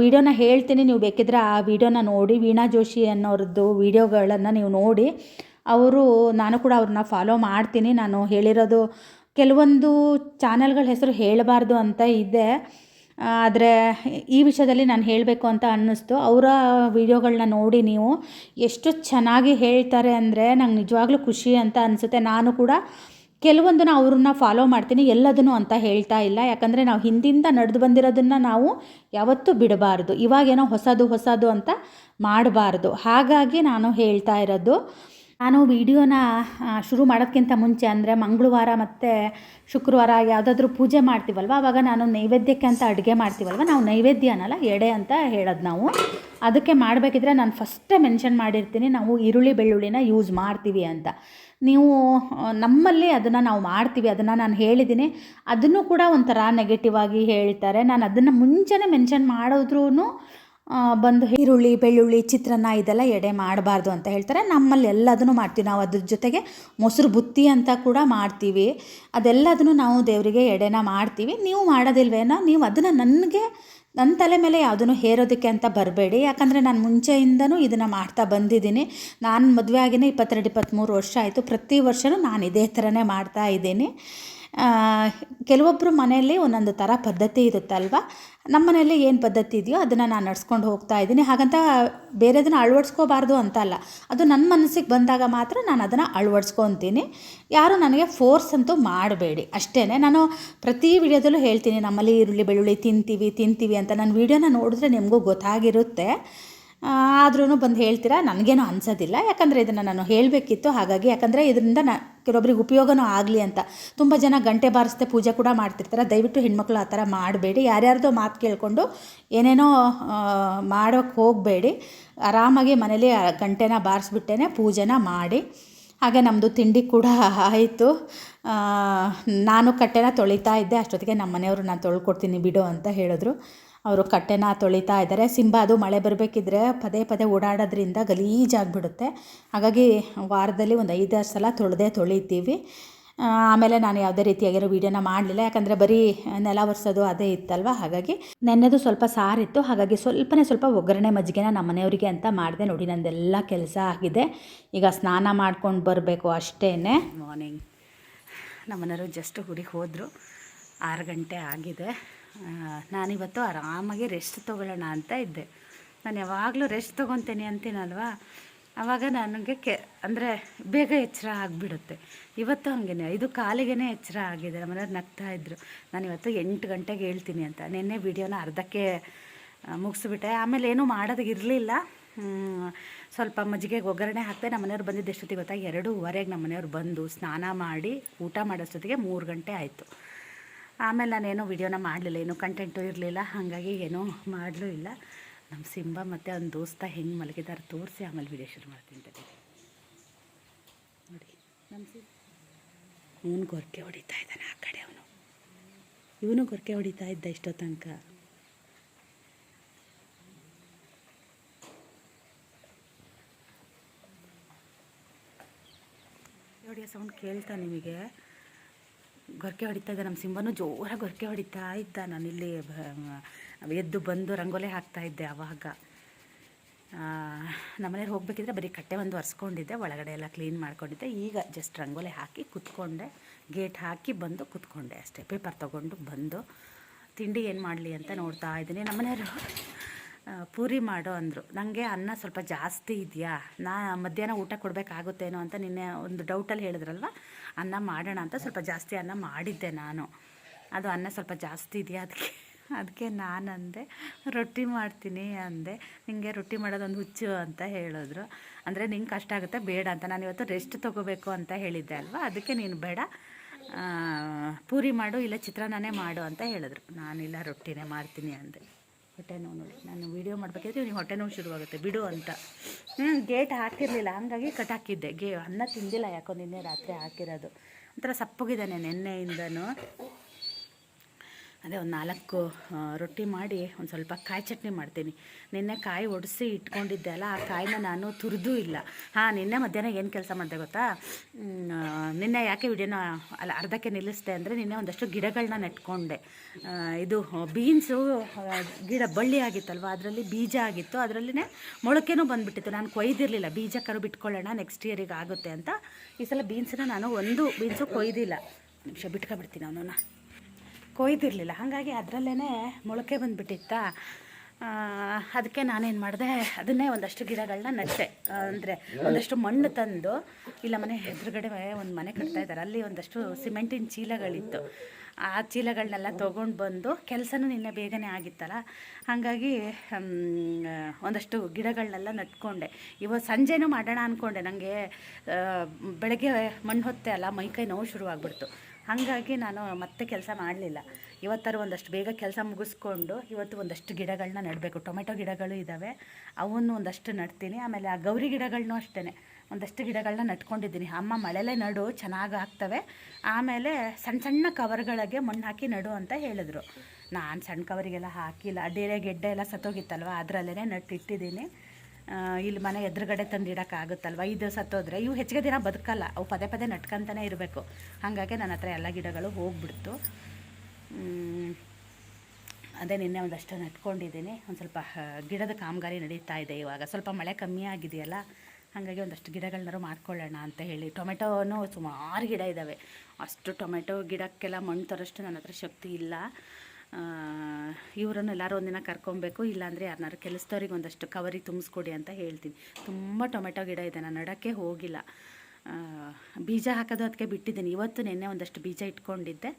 ವೀಡಿಯೋನ ಹೇಳ್ತೀನಿ, ನೀವು ಬೇಕಿದ್ರೆ ಆ ವೀಡಿಯೋನ ನೋಡಿ. ವೀಣಾ ಜೋಶಿ ಅನ್ನೋರದ್ದು ವಿಡಿಯೋಗಳನ್ನು ನೀವು ನೋಡಿ. ಅವರು, ನಾನು ಕೂಡ ಅವ್ರನ್ನ ಫಾಲೋ ಮಾಡ್ತೀನಿ. ನಾನು ಹೇಳಿರೋದು ಕೆಲವೊಂದು ಚಾನೆಲ್ಗಳ ಹೆಸರು ಹೇಳಬಾರ್ದು ಅಂತ ಇದೆ. ಆದರೆ, ಈ ವಿಷಯದಲ್ಲಿ ನಾನು ಹೇಳಬೇಕು ಅಂತ ಅನ್ನಿಸ್ತು. ಅವರ ವೀಡಿಯೋಗಳನ್ನ ನೋಡಿ ನೀವು ಎಷ್ಟು ಚೆನ್ನಾಗಿ ಹೇಳ್ತಾರೆ ಅಂದರೆ ನಂಗೆ ನಿಜವಾಗ್ಲೂ ಖುಷಿ ಅಂತ ಅನಿಸುತ್ತೆ. ನಾನು ಕೂಡ ಕೆಲವೊಂದನ್ನು ಅವ್ರನ್ನ ಫಾಲೋ ಮಾಡ್ತೀನಿ, ಎಲ್ಲದನ್ನು ಅಂತ ಹೇಳ್ತಾ ಇಲ್ಲ. ಯಾಕಂದರೆ ನಾವು ಹಿಂದಿಂದ ನಡೆದು ಬಂದಿರೋದನ್ನು ನಾವು ಯಾವತ್ತೂ ಬಿಡಬಾರ್ದು. ಇವಾಗೇನೋ ಹೊಸದು ಹೊಸದು ಅಂತ ಮಾಡಬಾರ್ದು. ಹಾಗಾಗಿ ನಾನು ಹೇಳ್ತಾ ಇರೋದು ನಾನು ವಿಡಿಯೋನ ಶುರು ಮಾಡೋದಕ್ಕಿಂತ ಮುಂಚೆ ಅಂದರೆ ಮಂಗಳವಾರ ಮತ್ತು ಶುಕ್ರವಾರ ಯಾವುದಾದ್ರೂ ಪೂಜೆ ಮಾಡ್ತೀವಲ್ವ? ಆವಾಗ ನಾನು ನೈವೇದ್ಯಕ್ಕೆ ಅಂತ ಅಡುಗೆ ಮಾಡ್ತೀವಲ್ವ? ನಾವು ನೈವೇದ್ಯ ಅನ್ನಲ್ಲ, ಎಡೆ ಅಂತ ಹೇಳೋದು ನಾವು. ಅದಕ್ಕೆ ಮಾಡಬೇಕಿದ್ರೆ ನಾನು ಫಸ್ಟೇ ಮೆನ್ಷನ್ ಮಾಡಿರ್ತೀನಿ, ನಾವು ಈರುಳ್ಳಿ ಬೆಳ್ಳುಳ್ಳಿನ ಯೂಸ್ ಮಾಡ್ತೀವಿ ಅಂತ. ನೀವು ನಮ್ಮಲ್ಲಿ ಅದನ್ನು ನಾವು ಮಾಡ್ತೀವಿ, ಅದನ್ನು ನಾನು ಹೇಳಿದ್ದೀನಿ. ಅದನ್ನು ಕೂಡ ಒಂಥರ ನೆಗೆಟಿವ್ ಆಗಿ ಹೇಳ್ತಾರೆ. ನಾನು ಅದನ್ನು ಮುಂಚೆನೇ ಮೆನ್ಷನ್ ಮಾಡಿದ್ರೂ ಬಂದು ಈರುಳ್ಳಿ, ಬೆಳ್ಳುಳ್ಳಿ, ಚಿತ್ರಾನ್ನ ಇದೆಲ್ಲ ಎಡೆ ಮಾಡಬಾರ್ದು ಅಂತ ಹೇಳ್ತಾರೆ. ನಮ್ಮಲ್ಲಿ ಎಲ್ಲದನ್ನು ಮಾಡ್ತೀವಿ. ನಾವು ಅದ್ರ ಜೊತೆಗೆ ಮೊಸರು ಬುತ್ತಿ ಅಂತ ಕೂಡ ಮಾಡ್ತೀವಿ. ಅದೆಲ್ಲದನ್ನು ನಾವು ದೇವರಿಗೆ ಎಡೆನ ಮಾಡ್ತೀವಿ. ನೀವು ಮಾಡೋದಿಲ್ವೇನೋ, ನೀವು ಅದನ್ನು ನನಗೆ ನನ್ನ ತಲೆ ಮೇಲೆ ಯಾವುದನ್ನು ಹೇರೋದಕ್ಕೆ ಅಂತ ಬರಬೇಡಿ. ಯಾಕಂದರೆ ನಾನು ಮುಂಚೆಯಿಂದನೂ ಇದನ್ನು ಮಾಡ್ತಾ ಬಂದಿದ್ದೀನಿ. ನಾನು ಮದುವೆ ಆಗಿನೇ ಇಪ್ಪತ್ತೆರಡು, ಇಪ್ಪತ್ತ್ಮೂರು ವರ್ಷ ಆಯಿತು. ಪ್ರತಿ ವರ್ಷವೂ ನಾನು ಇದೇ ಥರನೇ ಮಾಡ್ತಾ ಇದ್ದೀನಿ. ಕೆಲವೊಬ್ಬರು ಮನೆಯಲ್ಲಿ ಒಂದೊಂದು ಥರ ಪದ್ಧತಿ ಇರುತ್ತಲ್ವ? ನಮ್ಮ ಮನೆಯಲ್ಲಿ ಏನು ಪದ್ಧತಿ ಇದೆಯೋ ಅದನ್ನು ನಾನು ನಡ್ಸ್ಕೊಂಡು ಹೋಗ್ತಾ ಇದ್ದೀನಿ. ಹಾಗಂತ ಬೇರೆದನ್ನು ಅಳವಡಿಸ್ಕೋಬಾರ್ದು ಅಂತ ಅಲ್ಲ ಅದು ನನ್ನ ಮನಸ್ಸಿಗೆ ಬಂದಾಗ ಮಾತ್ರ ನಾನು ಅದನ್ನು ಅಳವಡಿಸ್ಕೊತೀನಿ. ಯಾರು ನನಗೆ ಫೋರ್ಸ್ ಅಂತೂ ಮಾಡಬೇಡಿ. ಅಷ್ಟೇ ನಾನು ಪ್ರತಿ ವಿಡಿಯೋದಲ್ಲೂ ಹೇಳ್ತೀನಿ, ನಮ್ಮಲ್ಲಿ ಈರುಳ್ಳಿ, ಬೆಳ್ಳುಳ್ಳಿ ತಿಂತೀವಿ ತಿಂತೀವಿ ಅಂತ. ನನ್ನ ವೀಡಿಯೋನ ನೋಡಿದ್ರೆ ನಿಮಗೂ ಗೊತ್ತಾಗಿರುತ್ತೆ. ಆದ್ರೂ ಬಂದು ಹೇಳ್ತೀರಾ? ನನಗೇನು ಅನ್ಸೋದಿಲ್ಲ. ಯಾಕಂದರೆ ಇದನ್ನು ನಾನು ಹೇಳಬೇಕಿತ್ತು. ಹಾಗಾಗಿ ಯಾಕಂದರೆ ಇದರಿಂದ ನ, ಕೆಲವೊಬ್ರಿಗೆ ಉಪಯೋಗನೂ ಆಗಲಿ ಅಂತ. ತುಂಬ ಜನ ಗಂಟೆ ಬಾರಿಸ್ದೆ ಪೂಜೆ ಕೂಡ ಮಾಡ್ತಿರ್ತಾರೆ. ದಯವಿಟ್ಟು ಹೆಣ್ಮಕ್ಳು ಆ ಥರ ಮಾಡಬೇಡಿ. ಯಾರ್ಯಾರ್ದೋ ಮಾತು ಕೇಳಿಕೊಂಡು ಏನೇನೋ ಮಾಡೋಕ್ಕೆ ಹೋಗಬೇಡಿ. ಆರಾಮಾಗಿ ಮನೇಲಿ ಗಂಟೆನ ಬಾರಿಸ್ಬಿಟ್ಟೇ ಪೂಜೆನ ಮಾಡಿ. ಹಾಗೆ ನಮ್ಮದು ತಿಂಡಿ ಕೂಡ ಆಯಿತು. ನಾನು ಕಟ್ಟೆನ ತೊಳಿತಾ ಇದ್ದೆ. ಅಷ್ಟೊತ್ತಿಗೆ ನಮ್ಮ ಮನೆಯವರು ನಾನು ತೊಳ್ಕೊಡ್ತೀನಿ ಬಿಡು ಅಂತ ಹೇಳಿದ್ರು. ಅವರು ಕಟ್ಟೆನ ತೊಳಿತಾ ಇದ್ದಾರೆ. ಸಿಂಬ, ಅದು ಮಳೆ ಬರಬೇಕಿದ್ರೆ ಪದೇ ಪದೇ ಓಡಾಡೋದ್ರಿಂದ ಗಲೀಜಾಗಿಬಿಡುತ್ತೆ. ಹಾಗಾಗಿ ವಾರದಲ್ಲಿ ಒಂದು ಐದಾರು ಸಲ ತೊಳೆದೇ ತೊಳಿತೀವಿ. ಆಮೇಲೆ ನಾನು ಯಾವುದೇ ರೀತಿಯಾಗಿರೋ ವೀಡಿಯೋನ ಮಾಡಲಿಲ್ಲ. ಯಾಕಂದರೆ ಬರೀ ನೆಲ ಒರೆಸೋದು ಅದೇ ಇತ್ತಲ್ವ? ಹಾಗಾಗಿ ನೆನ್ನೆದು ಸ್ವಲ್ಪ ಸಾರಿತ್ತು. ಹಾಗಾಗಿ ಸ್ವಲ್ಪನೇ ಸ್ವಲ್ಪ ಒಗ್ಗರಣೆ ಮಜ್ಜಿಗೆನ ನಮ್ಮ ಮನೆಯವರಿಗೆ ಅಂತ ಮಾಡಿದೆ. ನೋಡಿ, ನಂದೆಲ್ಲ ಕೆಲಸ ಆಗಿದೆ. ಈಗ ಸ್ನಾನ ಮಾಡ್ಕೊಂಡು ಬರಬೇಕು ಅಷ್ಟೇ ಮಾರ್ನಿಂಗ್ ನಮ್ಮನೆಯವರು ಜಸ್ಟ್ ಹುಡುಗಿ ಹೋದರು. ಆರು ಗಂಟೆ ಆಗಿದೆ. ನಾನಿವತ್ತು ಆರಾಮಾಗಿ ರೆಸ್ಟ್ ತೊಗೊಳ್ಳೋಣ ಅಂತ ಇದ್ದೆ. ನಾನು ಯಾವಾಗಲೂ ರೆಸ್ಟ್ ತೊಗೊತೀನಿ ಅಂತೀನಲ್ವಾ? ಆವಾಗ ನನಗೆ ಕೆ, ಅಂದರೆ ಬೇಗ ಎಚ್ಚರ ಆಗಿಬಿಡುತ್ತೆ. ಇವತ್ತು ಹಂಗೇನೆ ಇದು ಕಾಲಿಗೆನೇ ಎಚ್ಚರ ಆಗಿದೆ. ನಮ್ಮನೆಯವ್ರು ನಗ್ತಾ ಇದ್ದರು ನಾನು ಇವತ್ತು ಎಂಟು ಗಂಟೆಗೆ ಹೇಳ್ತೀನಿ ಅಂತ. ನಿನ್ನೆ ವಿಡಿಯೋನ ಅರ್ಧಕ್ಕೆ ಮುಗಿಸ್ಬಿಟ್ಟೆ. ಆಮೇಲೆ ಏನೂ ಮಾಡೋದಿರಲಿಲ್ಲ ಸ್ವಲ್ಪ ಮಜ್ಜಿಗೆಗೆ ಒಗ್ಗರಣೆ ಹಾಕ್ತೆ ನಮ್ಮ ಮನೆಯವ್ರು ಬಂದಿದ್ದು ಎಷ್ಟೊತ್ತಿಗೆ ಗೊತ್ತಾ? ಎರಡೂವರೆಗೆ ನಮ್ಮ ಮನೆಯವ್ರು ಬಂದು ಸ್ನಾನ ಮಾಡಿ ಊಟ ಮಾಡೋಷ್ಟೊತ್ತಿಗೆ ಮೂರು ಗಂಟೆ ಆಯಿತು. ಆಮೇಲೆ ನಾನೇನು ವೀಡಿಯೋನ ಮಾಡಲಿಲ್ಲ, ಏನು ಕಂಟೆಂಟು ಇರಲಿಲ್ಲ, ಹಾಗಾಗಿ ಏನೂ ಮಾಡಲೂ ಇಲ್ಲ. ನಮ್ಮ ಸಿಂಬ ಮತ್ತು ಅವ್ನ ದೋಸ್ತ ಹೆಂಗೆ ಮಲಗಿದ್ದಾರೆ ತೋರಿಸಿ ಆಮೇಲೆ ವಿಡಿಯೋ ಶುರು ಮಾಡ್ತೀನಿ ನೋಡಿ ನಮ್ಮ ಇವನು ಗೊರಕೆ ಹೊಡಿತಾ ಇದ್ದಾನೆ ಆ ಕಡೆ ಅವನು. ಇವನು ಗೊರಕೆ ಹೊಡಿತಾ ಇದ್ದ ಇಷ್ಟೋ ತನಕ. ಸೌಂಡ್ ಕೇಳ್ತಾ ನಿಮಗೆ. ಗೊರಕೆ ಹೊಡಿತಾ ಇದ್ದ ನಮ್ಮ ಸಿಂಬನು ಜೋರಾಗಿ ಗೊರಕೆ ಹೊಡಿತಾ ಇದ್ದ. ನಾನಿಲ್ಲಿ ಎದ್ದು ಬಂದು ರಂಗೋಲೆ ಹಾಕ್ತಾ ಇದ್ದೆ ಆವಾಗ ನಮ್ಮನೇಲಿ ಹೋಗ್ಬೇಕಿದ್ರೆ ಬರೀ ಕಟ್ಟೆ ಒಂದು ಒರೆಸ್ಕೊಂಡಿದ್ದೆ. ಒಳಗಡೆ ಎಲ್ಲ ಕ್ಲೀನ್ ಮಾಡ್ಕೊಂಡಿದ್ದೆ. ಈಗ ಜಸ್ಟ್ ರಂಗೋಲೆ ಹಾಕಿ ಕುತ್ಕೊಂಡೆ. ಗೇಟ್ ಹಾಕಿ ಬಂದು ಕುತ್ಕೊಂಡೆ ಅಷ್ಟೇ. ಪೇಪರ್ ತೊಗೊಂಡು ಬಂದು, ತಿಂಡಿ ಏನು ಮಾಡಲಿ ಅಂತ ನೋಡ್ತಾ ಇದ್ದೀನಿ ನಮ್ಮನೆಯವರು. ಪೂರಿ ಮಾಡು ಅಂದರು. ನನಗೆ ಅನ್ನ ಸ್ವಲ್ಪ ಜಾಸ್ತಿ ಇದೆಯಾ? ನಾ ಮಧ್ಯಾಹ್ನ ಊಟ ಕೊಡಬೇಕಾಗುತ್ತೇನೋ ಅಂತ ನಿನ್ನೆ ಒಂದು ಡೌಟಲ್ಲಿ ಹೇಳಿದ್ರಲ್ವ? ಅನ್ನ ಮಾಡೋಣ ಅಂತ ಸ್ವಲ್ಪ ಜಾಸ್ತಿ ಅನ್ನ ಮಾಡಿದ್ದೆ ನಾನು. ಅದು ಅನ್ನ ಸ್ವಲ್ಪ ಜಾಸ್ತಿ ಇದೆಯಾ ಅದಕ್ಕೆ? ಅದಕ್ಕೆ ನಾನು ಅಂದೆ ರೊಟ್ಟಿ ಮಾಡ್ತೀನಿ ಅಂದೆ. ನಿಮಗೆ ರೊಟ್ಟಿ ಮಾಡೋದೊಂದು ಹುಚ್ಚು ಅಂತ ಹೇಳಿದ್ರು. ಅಂದರೆ ನಿಂಗೆ ಕಷ್ಟ ಆಗುತ್ತೆ, ಬೇಡ ಅಂತ. ನಾನು ಇವತ್ತು ರೆಸ್ಟ್ ತೊಗೋಬೇಕು ಅಂತ ಹೇಳಿದ್ದೆ ಅಲ್ವಾ? ಅದಕ್ಕೆ ನೀನು ಬೇಡ. ಪೂರಿ ಮಾಡು, ಇಲ್ಲ ಚಿತ್ರಾನ್ನನೇ ಮಾಡು ಅಂತ ಹೇಳಿದ್ರು. ನಾನಿಲ್ಲ, ರೊಟ್ಟಿನೇ ಮಾಡ್ತೀನಿ ಅಂದೆ. ಹೊಟ್ಟೆ ನೋವು ನೋಡಿ. ನಾನು ವೀಡಿಯೋ ಮಾಡಬೇಕಾದ್ರೆ ನೀವು ಹೊಟ್ಟೆ ನೋವು ಶುರುವಾಗುತ್ತೆ. ಬಿಡು ಅಂತ. ಹ್ಞೂ ಗೇಟ್ ಹಾಕಿರಲಿಲ್ಲ. ಹಂಗಾಗಿ ಕಟ್ ಹಾಕಿದ್ದೆ. ಗೇ ಅನ್ನ ತಿಂದಿಲ್ಲ ಯಾಕೋ ನಿನ್ನೆ ರಾತ್ರಿ ಹಾಕಿರೋದು. ಒಂಥರ ಸಪ್ಪಗಿದ್ದಾನೆ ನಿನ್ನೆಯಿಂದನೂ. ಅದೇ ಒಂದು ನಾಲ್ಕು ರೊಟ್ಟಿ ಮಾಡಿ ಒಂದು ಸ್ವಲ್ಪ ಕಾಯಿ ಚಟ್ನಿ ಮಾಡ್ತೀನಿ. ನಿನ್ನೆ ಕಾಯಿ ಒಡಿಸಿ ಇಟ್ಕೊಂಡಿದ್ದೆ ಅಲ್ಲ, ಆ ಕಾಯಿನ ನಾನು ತುರಿದೂ ಇಲ್ಲ. ಹಾಂ, ನಿನ್ನೆ ಮಧ್ಯಾಹ್ನ ಏನು ಕೆಲಸ ಮಾಡಿದೆ ಗೊತ್ತಾ? ನಿನ್ನೆ ಯಾಕೆ ವಿಡಿಯೋನ ಅಲ್ಲ, ಅರ್ಧಕ್ಕೆ ನಿಲ್ಲಿಸಿದೆ ಅಂದರೆ ನಿನ್ನೆ ಒಂದಷ್ಟು ಗಿಡಗಳನ್ನ ನೆಟ್ಕೊಂಡೆ. ಇದು ಬೀನ್ಸು ಗಿಡ ಬಳ್ಳಿ ಆಗಿತ್ತಲ್ವ, ಅದರಲ್ಲಿ ಬೀಜ ಆಗಿತ್ತು. ಅದರಲ್ಲಿನೇ ಮೊಳಕೆನೂ ಬಂದುಬಿಟ್ಟಿತ್ತು. ನಾನು ಕೊಯ್ದಿರಲಿಲ್ಲ. ಬೀಜ ಕರು ಬಿಟ್ಕೊಳ್ಳೋಣ ನೆಕ್ಸ್ಟ್ ಇಯರಿಗೆ ಆಗುತ್ತೆ ಅಂತ. ಈ ಸಲ ಬೀನ್ಸನ್ನ ನಾನು ಒಂದು ಬೀನ್ಸು ಕೊಯ್ದಿಲ್ಲ. ನಿಮಿಷ ಬಿಟ್ಕೊಬಿಡ್ತೀನಿ ಅವನನ್ನ. ಕೊಯ್ದಿರಲಿಲ್ಲ. ಹಾಗಾಗಿ ಅದರಲ್ಲೇ ಮೊಳಕೆ ಬಂದುಬಿಟ್ಟಿತ್ತಾ? ಅದಕ್ಕೆ ನಾನೇನು ಮಾಡಿದೆ, ಅದನ್ನೇ ಒಂದಷ್ಟು ಗಿಡಗಳನ್ನ ನೆಟ್ಟೆ. ಅಂದರೆ ಒಂದಷ್ಟು ಮಣ್ಣು ತಂದು, ಇಲ್ಲ ಮನೆ ಎದುರುಗಡೆ ಒಂದು ಮನೆ ಕಟ್ತಾ ಇದ್ದಾರೆ ಅಲ್ಲಿ ಒಂದಷ್ಟು ಸಿಮೆಂಟಿನ ಚೀಲಗಳಿತ್ತು. ಆ ಚೀಲಗಳನ್ನೆಲ್ಲ ತೊಗೊಂಡು ಬಂದು ಕೆಲಸನೂ ನಿನ್ನೆ ಬೇಗನೆ ಆಗಿತ್ತಲ್ಲ. ಹಾಗಾಗಿ ಒಂದಷ್ಟು ಗಿಡಗಳನ್ನೆಲ್ಲ ನಟ್ಕೊಂಡೆ. ಇವತ್ತು ಸಂಜೆನೂ ಮಾಡೋಣ ಅಂದ್ಕೊಂಡೆ ನನಗೆ ಬೆಳಗ್ಗೆ ಮಣ್ಣು ಹೊತ್ತೆ ಅಲ್ಲ ಮೈಕೈ ನೋವು ಶುರುವಾಗ್ಬಿಡ್ತು. ಹಾಗಾಗಿ ನಾನು ಮತ್ತೆ ಕೆಲಸ ಮಾಡಲಿಲ್ಲ. ಇವತ್ತಾರು ಒಂದಷ್ಟು ಬೇಗ ಕೆಲಸ ಮುಗಿಸ್ಕೊಂಡು ಇವತ್ತು ಒಂದಷ್ಟು ಗಿಡಗಳನ್ನ ನೆಡಬೇಕು. ಟೊಮೆಟೊ ಗಿಡಗಳು ಇದ್ದಾವೆ ಅವನ್ನು ಒಂದಷ್ಟು ನಡ್ತೀನಿ. ಆಮೇಲೆ ಆ ಗೌರಿ ಗಿಡಗಳನ್ನೂ ಅಷ್ಟೇ ಒಂದಷ್ಟು ಗಿಡಗಳನ್ನ ನಟ್ಕೊಂಡಿದ್ದೀನಿ ಅಮ್ಮ ಮಳೆಲೇ ನಡು, ಚೆನ್ನಾಗಿ ಆಗ್ತವೆ. ಆಮೇಲೆ ಸಣ್ಣ ಸಣ್ಣ ಕವರ್ಗಳಿಗೆ ಮಣ್ಣು ಹಾಕಿ ನಡು ಅಂತ ಹೇಳಿದ್ರು. ನಾನು ಸಣ್ಣ ಕವರಿಗೆಲ್ಲ ಹಾಕಿಲ್ಲ. ಡೇರೆ ಗೆಡ್ಡೆ ಎಲ್ಲ ಸತ್ತೋಗಿತ್ತಲ್ವ? ಅದರಲ್ಲೇ ನಟ್ಟಿಟ್ಟಿದ್ದೀನಿ. ಇಲ್ಲಿ ಮನೆ ಎದುರುಗಡೆ ತಂದು ಇಡೋಕ್ಕಾಗುತ್ತಲ್ವ ಇದು ಸತ್ತೋದ್ರೆ ಇವು ಹೆಚ್ಚಿಗೆ ದಿನ ಬದುಕಲ್ಲ, ಅವು ಪದೇ ಪದೇ ನಟ್ಕಂತಾನೆ ಇರಬೇಕು. ಹಾಗಾಗಿ ನನ್ನ ಹತ್ರ ಎಲ್ಲ ಗಿಡಗಳು ಹೋಗ್ಬಿಡ್ತು. ಅದೇ ನಿನ್ನೆ ಒಂದಷ್ಟು ನಟ್ಕೊಂಡಿದ್ದೀನಿ ಒಂದು ಸ್ವಲ್ಪ ಗಿಡದ ಕಾಮಗಾರಿ ನಡೀತಾ ಇದೆ ಇವಾಗ. ಸ್ವಲ್ಪ ಮಳೆ ಕಮ್ಮಿ ಆಗಿದೆಯಲ್ಲ, ಹಾಗಾಗಿ ಒಂದಷ್ಟು ಗಿಡಗಳನ್ನಾರು ಮಾಡ್ಕೊಳ್ಳೋಣ ಅಂತ ಹೇಳಿ. ಟೊಮೆಟೋನು ಸುಮಾರು ಗಿಡ ಇದ್ದಾವೆ ಅಷ್ಟು ಟೊಮೆಟೊ ಗಿಡಕ್ಕೆಲ್ಲ ಮಣ್ಣು ತರೋಷ್ಟು ನನ್ನ ಹತ್ರ ಶಕ್ತಿ ಇಲ್ಲ. ಇವರನ್ನು ಎಲ್ಲರೂ ಒಂದಿನ ಕರ್ಕೊಬೇಕು, ಇಲ್ಲಾಂದರೆ ಯಾರನ್ನಾರು ಕೆಲಸದವ್ರಿಗೆ ಒಂದಷ್ಟು ಕವರಿ ತುಂಬಿಸ್ಕೊಡಿ ಅಂತ ಹೇಳ್ತೀನಿ. ತುಂಬ ಟೊಮೆಟೊ ಗಿಡ ಇದೆ, ನಾನು ನಡೋಕ್ಕೆ ಹೋಗಿಲ್ಲ. ಬೀಜ ಹಾಕೋದು ಅದಕ್ಕೆ ಬಿಟ್ಟಿದ್ದೀನಿ. ಇವತ್ತು ನಿನ್ನೆ ಒಂದಷ್ಟು ಬೀಜ ಇಟ್ಕೊಂಡಿದ್ದೆ.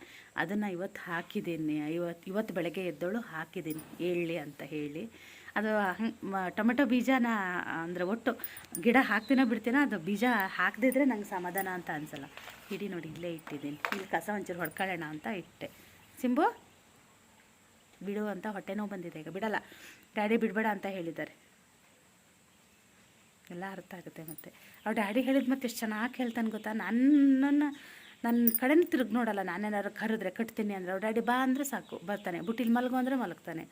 ಅದನ್ನು ಇವತ್ತು ಹಾಕಿದ್ದೀನಿ. ಇವತ್ತು ಇವತ್ತು ಬೆಳಗ್ಗೆ ಎದ್ದೋಳು ಹಾಕಿದ್ದೀನಿ. ಹೇಳಿ ಅಂತ ಹೇಳಿ. ಅದು ಹಂಗೆ ಟೊಮೆಟೊ ಬೀಜನ, ಅಂದರೆ ಒಟ್ಟು ಗಿಡ ಹಾಕ್ತೀನೋ ಬಿಡ್ತೀನೋ ಅದು ಬೀಜ ಹಾಕದಿದ್ರೆ ನಂಗೆ ಸಮಾಧಾನ ಅಂತ ಅನಿಸಲ್ಲ. ಹಿಡಿ ನೋಡಿ ಇಲ್ಲೇ ಇಟ್ಟಿದ್ದೀನಿ. ಇಲ್ಲಿ ಕಸ ಒಂಚೂರು ಹೊಡ್ಕೊಳ್ಳೋಣ ಅಂತ ಇಟ್ಟೆ. ಸಿಂಬು? ಬಿಡು ಅಂತ ಹೊಟ್ಟೆ ನೋವು ಬಂದಿದೆ ಈಗ. ಬಿಡಲ್ಲ. ಡ್ಯಾಡಿ ಬಿಡಬೇಡ ಅಂತ ಹೇಳಿದ್ದಾರೆ. ಎಲ್ಲ ಅರ್ಥ ಆಗುತ್ತೆ ಮತ್ತೆ. ಅವ್ರು ಡ್ಯಾಡಿ ಹೇಳಿದ ಮತ್ತೆ ಎಷ್ಟು ಚೆನ್ನಾಗಿ ಹೇಳ್ತಾನೆ ಗೊತ್ತಾ? ನನ್ನನ್ನು ನನ್ನ ಕಡೆನೂ ತಿರುಗಿ ನೋಡಲ್ಲ. ನಾನೇನಾದ್ರು ಕರೆದ್ರೆ ಕಟ್ತೀನಿ ಅಂದರೆ ಅವ್ರ ಡ್ಯಾಡಿ ಬಾ ಅಂದರೆ ಸಾಕು. ಬರ್ತಾನೆ. ಬುಟ್ಟಿಲಿ ಮಲಗು ಅಂದರೆ ಮಲಗ್ತಾನೆ.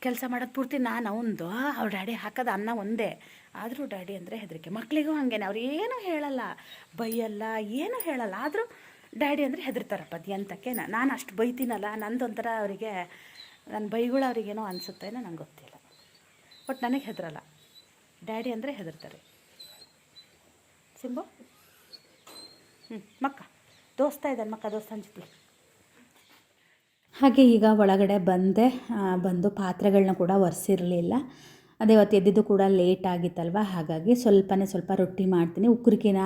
ಕೆಲಸ ಮಾಡೋದು ಪೂರ್ತಿ ನಾನು ಅವನದು ಅವ್ರ ಡ್ಯಾಡಿ ಹಾಕೋದು ಅನ್ನ ಒಂದೇ. ಆದರೂ ಡ್ಯಾಡಿ ಅಂದರೆ ಹೆದರಿಕೆ. ಮಕ್ಕಳಿಗೂ ಹಾಗೇನೆ. ಅವ್ರು ಏನೂ ಹೇಳಲ್ಲ. ಬೈಯಲ್ಲ, ಏನೂ ಹೇಳಲ್ಲ. ಆದರೂ ಡ್ಯಾಡಿ ಅಂದರೆ ಹೆದರ್ತಾರಪ್ಪ ಅದು ಎಂತಕ್ಕೆ ನಾನು ಅಷ್ಟು ಬೈತೀನಲ್ಲ, ನಂದೊಂಥರ ಅವರಿಗೆ ನನ್ನ ಬೈಗಳು ಅವ್ರಿಗೇನೋ ಅನಿಸುತ್ತೇನೋ ನಂಗೆ ಗೊತ್ತಿಲ್ಲ. ಬಟ್ ನನಗೆ ಹೆದರಲ್ಲ. ಡ್ಯಾಡಿ ಅಂದರೆ ಹೆದರ್ತಾರೆ. ಸಿಂಬು? ಹ್ಞೂ ಮಕ್ಕ. ದೋಸ್ತ ಇದ್ದಾನೆ ಮಕ್ಕ, ದೋಸ್ತ ಹಾಗೆ ಈಗ ಒಳಗಡೆ ಬಂದೆ. ಬಂದು ಪಾತ್ರೆಗಳನ್ನ ಕೂಡ ಒರೆಸಿರಲಿಲ್ಲ. ಅದೇ ಇವತ್ತು ಎದ್ದಿದ್ದು ಕೂಡ ಲೇಟ್ ಆಗಿತ್ತಲ್ವ? ಹಾಗಾಗಿ ಸ್ವಲ್ಪನೇ ಸ್ವಲ್ಪ ರೊಟ್ಟಿ ಮಾಡ್ತೀನಿ. ಉಕ್ಕುರಿಕಿನ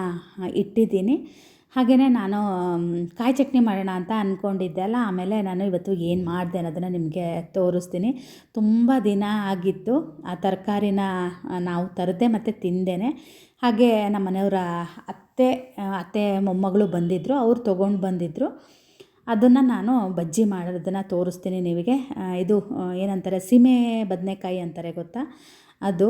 ಇಟ್ಟಿದ್ದೀನಿ. ಹಾಗೆಯೇ ನಾನು ಕಾಯಿ ಚಟ್ನಿ ಮಾಡೋಣ ಅಂತ ಅಂದ್ಕೊಂಡಿದ್ದೆ ಅಲ್ಲ, ಆಮೇಲೆ ನಾನು ಇವತ್ತು ಏನು ಮಾಡಿದೆ ಅನ್ನೋದನ್ನು ನಿಮಗೆ ತೋರಿಸ್ತೀನಿ. ತುಂಬ ದಿನ ಆಗಿತ್ತು, ಆ ತರಕಾರಿನ ನಾವು ತರದೆ ಮತ್ತು ತಿಂದೇನೆ. ಹಾಗೆ ನಮ್ಮ ಮನೆಯವರ ಅತ್ತೆ ಅತ್ತೆ ಮೊಮ್ಮಗಳು ಬಂದಿದ್ದರು ಅವ್ರು ತೊಗೊಂಡು ಬಂದಿದ್ದರು ಅದನ್ನು ನಾನು ಬಜ್ಜಿ ಮಾಡೋದನ್ನು ತೋರಿಸ್ತೀನಿ ನಿಮಗೆ. ಇದು ಏನಂತಾರೆ, ಸೀಮೆ ಬದನೆಕಾಯಿ ಅಂತಾರೆ ಗೊತ್ತಾ? ಅದು.